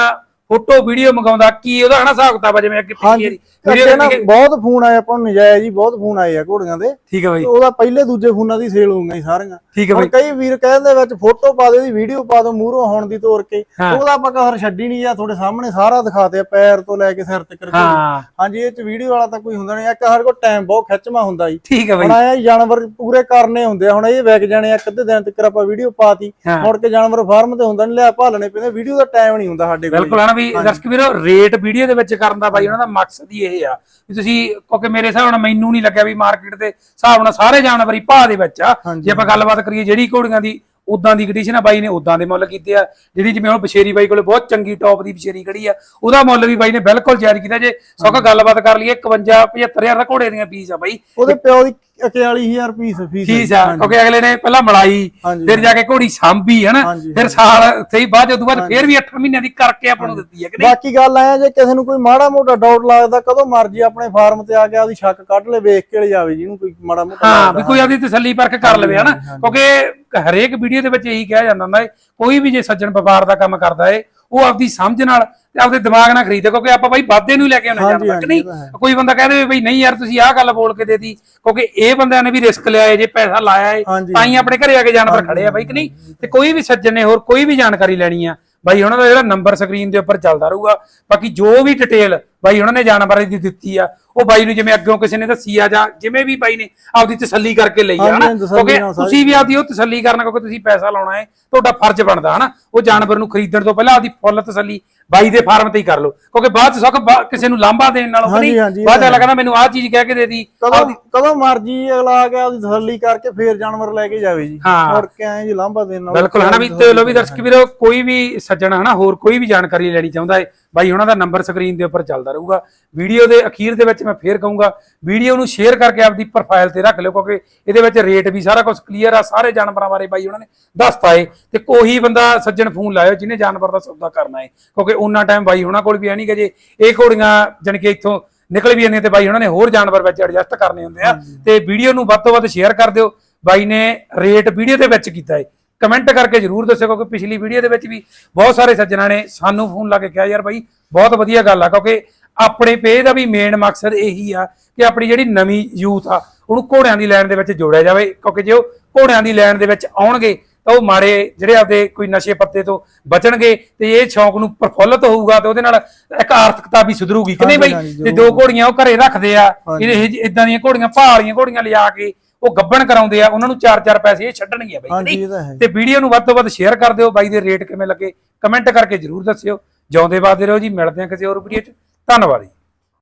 ਫੋਟੋ ਵੀਡੀਓ ਮੰਗਾਉਂਦਾ ਕੀ ਉਹਦਾ ਹਨਾ ਹਿਸਾਬ ਕਿਤਾਬ ਆ ਜਿਵੇਂ ਅੱਗੇ ਹਾਂਜੀ ਵੀਡੀਓ ਨਾ ਬਹੁਤ ਫੋਨ ਆਏ ਆਪਾਂ ਨੂੰ ਨਜਾਇਜ਼ ਜੀ ਬਹੁਤ ਫੋਨ ਆਏ ਆ ਘੋੜੀਆਂ ਦੇ। ਠੀਕ ਹੈ ਬਈ। ਉਹਦਾ ਪਹਿਲੇ ਦੂਜੇ ਫੋਨਾਂ ਦੀ ਸੇਲ ਹੋ ਗਈ ਸਾਰੀਆਂ। ਠੀਕ ਹੈ ਬਈ। ਕਈ ਵੀਰ ਕਹਿੰਦੇ ਵਿੱਚ ਫੋਟੋ ਪਾ ਦੀ ਵੀਡੀਓ ਪਾ ਦਿਓ ਮੂਹਰੋਂ ਹੋਣ ਦੀ ਤੋਰ ਕੇ। ਉਹਦਾ ਆਪਾਂ ਕਹਰ ਛੱਡੀ ਨਹੀਂ ਆ ਤੁਹਾਡੇ ਸਾਹਮਣੇ ਸਾਰਾ ਦਿਖਾਤੇ ਆ ਪੈਰ ਤੋਂ ਲੈ ਕੇ ਸਿਰ ਤੱਕ ਹਾਂਜੀ ਇਹ ਚ ਵੀਡੀਓ ਵਾਲਾ ਤਾਂ ਕੋਈ ਹੁੰਦਾ ਨਹੀਂ ਇੱਕ ਹਰ ਕੋ ਟਾਈਮ ਬਹੁਤ ਖਿੱਚਮਾ ਹੁੰਦਾ ਜੀ। ਠੀਕ ਹੈ ਬਈ। ਹੁਣ ਆਇਆ ਜਾਨਵਰ ਪੂਰੇ ਕਰਨੇ ਹੁੰਦੇ ਆ ਹੁਣ ਇਹ ਵਿਕ ਜਾਣੇ ਆ ਅੱਧੇ ਦਿਨ ਤੱਕ ਆਪਾਂ ਵੀਡੀਓ ਪਾਤੀ। ਮੁੜ ਕੇ ਜਾਨਵਰ ਫਾਰਮ ਤੇ ਹੁੰਦਾ ਨਹੀਂ ਲਿਆ ਭਾਲਣੇ ਪੈਂਦੇ ਵੀਡੀਓ ਦਾ ਟਾਈਮ ਨਹੀਂ ਹੁੰਦਾ ਸਾਡੇ ਕੋਲ ਬਿਲਕੁਲ ਵੀ ਦਰਸ਼ਕ ਵੀਰੋ ਰੇਟ ਵੀਡੀਓ ਦੇ ਵਿੱਚ ਕਰਨ ਦਾ ਬਾਈ ਉਹਨਾਂ ਦਾ ਮਕਸਦ ਹੀ ਇਹ ਆ ਵੀ ਤੁਸੀਂ ਕਿਉਂਕਿ ਮੇਰੇ ਹਿਸਾਬ ਨਾਲ ਮੈਨੂੰ ਨਹੀਂ ਲੱਗਿਆ ਵੀ ਮਾਰਕੀਟ ਦੇ ਹਿਸਾਬ ਨਾਲ ਸਾਰੇ ਜਾਨਵਰ ਭਾਅ ਦੇ ਵਿੱਚ ਆ। ਜੇ ਆਪਾਂ ਗੱਲਬਾਤ ਕਰੀਏ ਜਿਹੜੀ ਘੋੜੀਆਂ ਦੀ ਉਦਾਂ ਦੀ ਕੰਡੀਸ਼ਨ ਆ ਬਾਈ ਨੇ ਉਦਾਂ ਦੇ ਮੁੱਲ ਕੀਤੇ ਆ। ਜਿਹੜੀ ਜਿਵੇਂ ਹੁਣ ਬਸ਼ੇਰੀ ਬਾਈ ਕੋਲੇ ਬਹੁਤ ਚੰਗੀ ਟੌਪ ਦੀ ਬਸ਼ੇਰੀ ਖੜੀ ਆ ਉਹਦਾ ਮੁੱਲ ਵੀ ਬਾਈ ਨੇ ਬਿਲਕੁਲ ਜਾਇਜ਼ ਕੀਤਾ ਜੇ। ਸੌਕਾ ਗੱਲਬਾਤ ਕਰ ਲਈਏ 51 75000 ਦਾ ਘੋੜੇ ਦੀਆਂ ਫੀਸ ਆ ਬਾਈ। ਉਹਦੇ ਪਿਓ ਦੀ 41000 ਫੀਸ ਫੀਸ ਫੀਸ ਆ ਕਿਉਂਕਿ ਅਗਲੇ ਨੇ ਪਹਿਲਾਂ ਮਲਾਈ। ਫਿਰ ਜਾ ਕੇ ਘੋੜੀ ਸਾਂਭੀ ਹਨਾ? ਫਿਰ ਸਾਲ ਉੱਥੇ ਹੀ ਬਾਅਦ ਉਦੋਂ ਬਾਅਦ ਫਿਰ ਵੀ 8 ਮਹੀਨਿਆਂ ਦੀ ਕਰਕੇ ਆਪਾਂ ਨੂੰ ਦਿੱਤੀ ਹੈ ਕਿ ਨਹੀਂ? ਬਾਕੀ ਗੱਲ ਆਇਆ ਜੇ ਕਿਸੇ ਨੂੰ ਕੋਈ ਮਾੜਾ ਮੋਟਾ ਡਾਊਟ ਲੱਗਦਾ ਕਦੋਂ ਮਰਜ਼ੀ ਆਪਣੇ ਫਾਰਮ ਤੇ ਆ ਕੇ ਆਦੀ ਸ਼ੱਕ ਕੱਢ ਲੈ ਵੇਖ ਕੇ ਲੈ ਜਾਵੇ ਜਿਹਨੂੰ ਕੋਈ ਮਾੜਾ ਮੋਟਾ ਹਾਂ। ਵੀ ਕੋਈ ਆਪਦੀ ਤਸੱਲੀ ਪਰਖ ਕਰ ਲਵੇ ਹਨਾ? ਕਿਉਂਕਿ ਹਰੇਕ ਵੀਡੀਓ ਦੇ ਵਿੱਚ ਇਹੀ ਕਿਹਾ ਜਾਂਦਾ ਹੁੰਦਾ ਹੈ ਕੋਈ ਵੀ ਜੇ ਸੱਜਣ ਵਪਾਰ ਦਾ ਕੰਮ ਕਰਦਾ ਏ ਉਹ ਆਪਦੀ ਸਮਝ ਨਾਲ ਤੇ ਆਪਦੇ ਦਿਮਾਗ ਨਾਲ ਖਰੀਦੇ ਕਿਉਂਕਿ ਆਪਾਂ ਬਾਈ ਵਾਧੇ ਨੂੰ ਹੀ ਲੈ ਕੇ ਆਉਣਾ ਜਾਂਦਾ ਕਿ ਨਹੀਂ? ਹੈ। ਕੋਈ ਬੰਦਾ ਕਹਿ ਦੇਵੇ ਬਈ ਨਹੀਂ ਯਾਰ ਤੁਸੀਂ ਆਹ ਗੱਲ ਬੋਲ ਕੇ ਦੇਤੀ ਕਿਉਂਕਿ ਇਹ ਬੰਦਿਆਂ ਨੇ ਵੀ ਰਿਸਕ ਲਿਆ ਏ ਜੇ ਪੈਸਾ ਲਾਇਆ ਏ ਹਾਂਜੀ, ਤਾਂ ਹੀ ਆਪਣੇ ਘਰੇ ਆ ਕੇ ਜਾਨਵਰ ਖੜੇ ਆ ਬਾਈ ਕਿ ਨਹੀਂ? ਤੇ ਕੋਈ ਵੀ ਸੱਜਣ ਨੇ ਹੋਰ ਕੋਈ ਵੀ ਜਾਣਕਾਰੀ ਲੈਣੀ ਆ ਬਾਈ ਉਹਨਾਂ ਦਾ ਜਿਹੜਾ ਨੰਬਰ ਸਕਰੀਨ ਦੇ ਉੱਪਰ ਚੱਲਦਾ ਰਹੂਗਾ ਬਾਕੀ ਜੋ ਵੀ ਡਿਟੇਲ ਬਾਈ ਉਹਨਾਂ ਨੇ ਜਾਨਵਰਾਂ ਦੀ ਦਿੱਤੀ ਆ ਉਹ ਬਾਈ ਨੂੰ ਜਿਵੇਂ ਅੱਗੋਂ ਕਿਸੇ ਨੇ ਦੱਸੀ ਆ ਜਾਂ ਜਿਵੇਂ ਵੀ ਬਾਈ ਨੇ ਆਪਦੀ ਤਸੱਲੀ ਕਰਕੇ ਲਈ ਆ ਹਨਾ? ਕਿਉਂਕਿ ਤੁਸੀਂ ਵੀ ਆਪਦੀ ਉਹ ਤਸੱਲੀ ਕਰਨਾ ਕਿਉਂਕਿ ਤੁਸੀਂ ਪੈਸਾ ਲਾਉਣਾ ਹੈ ਤੁਹਾਡਾ ਫਰਜ਼ ਬਣਦਾ ਹਨਾ? ਉਹ ਜਾਨਵਰ ਨੂੰ ਖਰੀਦਣ ਤੋਂ ਪਹਿਲਾਂ ਆਪਦੀ ਫੁੱਲ ਤਸੱਲੀ ਬਾਈ ਦੇ ਫਾਰਮ ਤੇ ਹੀ ਕਰ ਲਓ। ਕਿਉਂਕਿ ਬਾਅਦ ਚ ਬਾ- ਕਿਸੇ ਨੂੰ ਲਾਂਭਾ ਦੇਣ ਨਾਲੋਂ ਹਾਂਜੀ, ਨਹੀਂ। ਹਾਂਜੀ, ਇਹ ਬਾਅਦ ਚ ਅਗਲਾ ਕਹਿੰਦਾ ਮੈਨੂੰ ਆਹ ਚੀਜ਼ ਕਹਿ ਕੇ ਦੇ ਦੀ ਕਦੋਂ ਕਦੋਂ ਮਰਜ਼ੀ ਅਗਲਾ ਆ ਕੇ ਆਦੀ ਤਸੱਲੀ ਕਰਕੇ ਫੇਰ ਜਾਨਵਰ ਲੈ ਕੇ ਜਾਵੇ ਜੀ। ਹਾਂ। ਮੁੜ ਕੇ ਜੀ ਲਾਂਭਾ ਦੇਣ ਨਾਲ ਬਿਲਕੁਲ ਹਨਾ ਵੀ ਤੇ ਲੋ ਵੀ ਦਰਸ਼ਕ ਵੀਰੋ ਕੋਈ ਵੀ ਸੱਜਣ ਹਨਾ ਹੋਰ ਕੋਈ ਵੀ ਜਾਣਕਾਰੀ ਲੈਣੀ ਚਾਹੁੰਦਾ ਹੈ ਬਾਈ ਉਹਨਾਂ ਦਾ ਨੰਬਰ ਸਕਰੀਨ ਦੇ ਉੱਪਰ ਚੱਲਦਾ ਰਹੂਗਾ। ਵੀਡੀਓ ਦੇ ਅਖੀਰ ਦੇ ਵਿੱਚ ਮੈਂ ਫੇਰ ਕਹੂੰਗਾ ਵੀਡੀਓ ਨੂੰ ਸ਼ੇਅਰ ਕਰਕੇ ਆਪਦੀ ਪ੍ਰੋਫਾਈਲ ਤੇ ਰੱਖ ਲਿਓ ਕਿਉਂਕਿ ਇਹਦੇ ਵਿੱਚ ਰੇਟ ਵੀ ਸਾਰਾ ਕੁਝ ਕਲੀਅਰ ਆ ਸਾਰੇ ਜਾਨਵਰਾਂ ਬਾਰੇ ਬਾਈ ਉਹਨਾਂ ਨੇ ਦੱਸਤਾ ਏ। ਤੇ ਕੋਈ ਬੰਦਾ ਸੱਜਣ ਫੋਨ ਲਾਇਓ ਜਿਹਨੇ ਜਾਨਵਰ ਦਾ ਸੌਦਾ ਕਰਨਾ ਹੈ ਕਿਉਂਕਿ ਉਹਨਾਂ ਟਾਈਮ ਬਾਈ ਉਹਨਾਂ ਕੋਲ ਵੀ ਐ ਨਹੀਂ ਕਿ ਜੇ। ਇਹ ਘੋੜੀਆਂ ਜਾਣੀ ਕਿ ਇੱਥੋਂ ਨਿਕਲ ਵੀ ਜਾਂਦੀਆਂ ਤੇ ਬਾਈ ਉਹਨਾਂ ਨੇ ਹੋਰ ਜਾਨਵਰ ਵਿੱਚ ਐਡਜਸਟ ਕਰਨੇ ਹੁੰਦੇ ਆ। ਤੇ ਵੀਡੀਓ ਨੂੰ ਵੱਧ ਤੋਂ ਵੱਧ ਸ਼ੇਅਰ ਕਰ ਦਿਓ। ਬਾਈ ਨੇ ਰੇਟ ਵੀਡੀਓ ਦੇ ਵਿੱਚ ਕੀਤਾ ਹੈ ਕਮੈਂਟ ਕਰਕੇ ਜਰੂਰ ਦੱਸਿਓ ਕਿਉਂਕਿ ਪਿਛਲੀ ਵੀਡੀਓ ਦੇ ਵਿੱਚ ਵੀ ਬਹੁਤ ਸਾਰੇ ਸੱਜਣਾ ਨੇ ਸਾਨੂੰ ਫੋਨ ਲਾ ਕੇ ਕਿਹਾ ਯਾਰ ਬਾਈ ਬਹੁਤ ਵਧੀਆ ਗੱਲ ਆ ਕਿਉਂਕਿ ਆਪਣੇ ਪੇਜ ਦਾ ਵੀ ਮੇਨ ਮਕਸਦ ਇਹੀ ਆ ਕਿ ਆਪਣੀ ਜਿਹੜੀ ਨਵੀਂ ਯੂਥ ਆ ਉਹਨੂੰ ਘੋੜਿਆਂ ਦੀ ਲਾਈਨ ਦੇ ਵਿੱਚ ਜੋੜਿਆ ਜਾਵੇ ਕਿਉਂਕਿ ਜੇ ਉਹ ਘੋੜਿਆਂ ਦੀ ਲਾਈਨ ਦੇ ਵਿੱਚ ਆਉਣਗੇ ਤਾਂ ਉਹ ਮਾੜੇ ਜਿਹੜੇ ਆਪਦੇ ਕੋਈ ਨਸ਼ੇ ਪੱਤੇ ਤੋਂ ਬਚਣਗੇ ਤੇ ਇਹ ਸ਼ੌਂਕ ਨੂੰ ਪ੍ਰਫੁੱਲਤ ਹੋਊਗਾ ਤੇ ਉਹਦੇ ਨਾਲ ਇੱਕ ਆਰਥਿਕਤਾ ਵੀ ਸੁਧਰੂਗੀ ਕਿ ਨਹੀਂ ਬਾਈ ਤੇ ਦੋ ਘੋੜੀਆਂ ਉਹ ਘਰੇ ਰੱਖਦੇ ਆ। ਇਹ ਇਦਾਂ ਦੀਆਂ ਘੋੜੀਆਂ ਭਾਲੀਆਂ ਘੋੜੀਆਂ ਲਿਜਾ ਕੇ ਉਹ ਗੱਬਣ ਕਰਾਉਂਦੇ ਆ ਉਹਨਾਂ ਨੂੰ ਚਾਰ ਚਾਰ ਪੈਸੇ ਇਹ ਛੱਡਣਗੇ ਬਾਈ। ਹਾਂਜੀ ਇਹ ਤਾਂ ਹੈ। ਤੇ ਵੀਡੀਓ ਨੂੰ ਵੱਧ ਤੋਂ ਵੱਧ ਸ਼ੇਅਰ ਕਰ ਦਿਓ ਬਾਈ ਦੇ ਰੇਟ ਕਿਵੇਂ ਲੱਗੇ ਕਮੈਂਟ ਕਰਕੇ ਜਰੂਰ ਦੱਸਿਓ। ਜਿਉਂਦੇ ਵਾਦੇ ਰਹੋ ਜੀ ਮਿਲਦੇ ਹਾਂ ਕਿਸੇ ਹੋਰ ਵੀਡੀਓ 'ਚ। ਧੰਨਵਾਦ ਜੀ।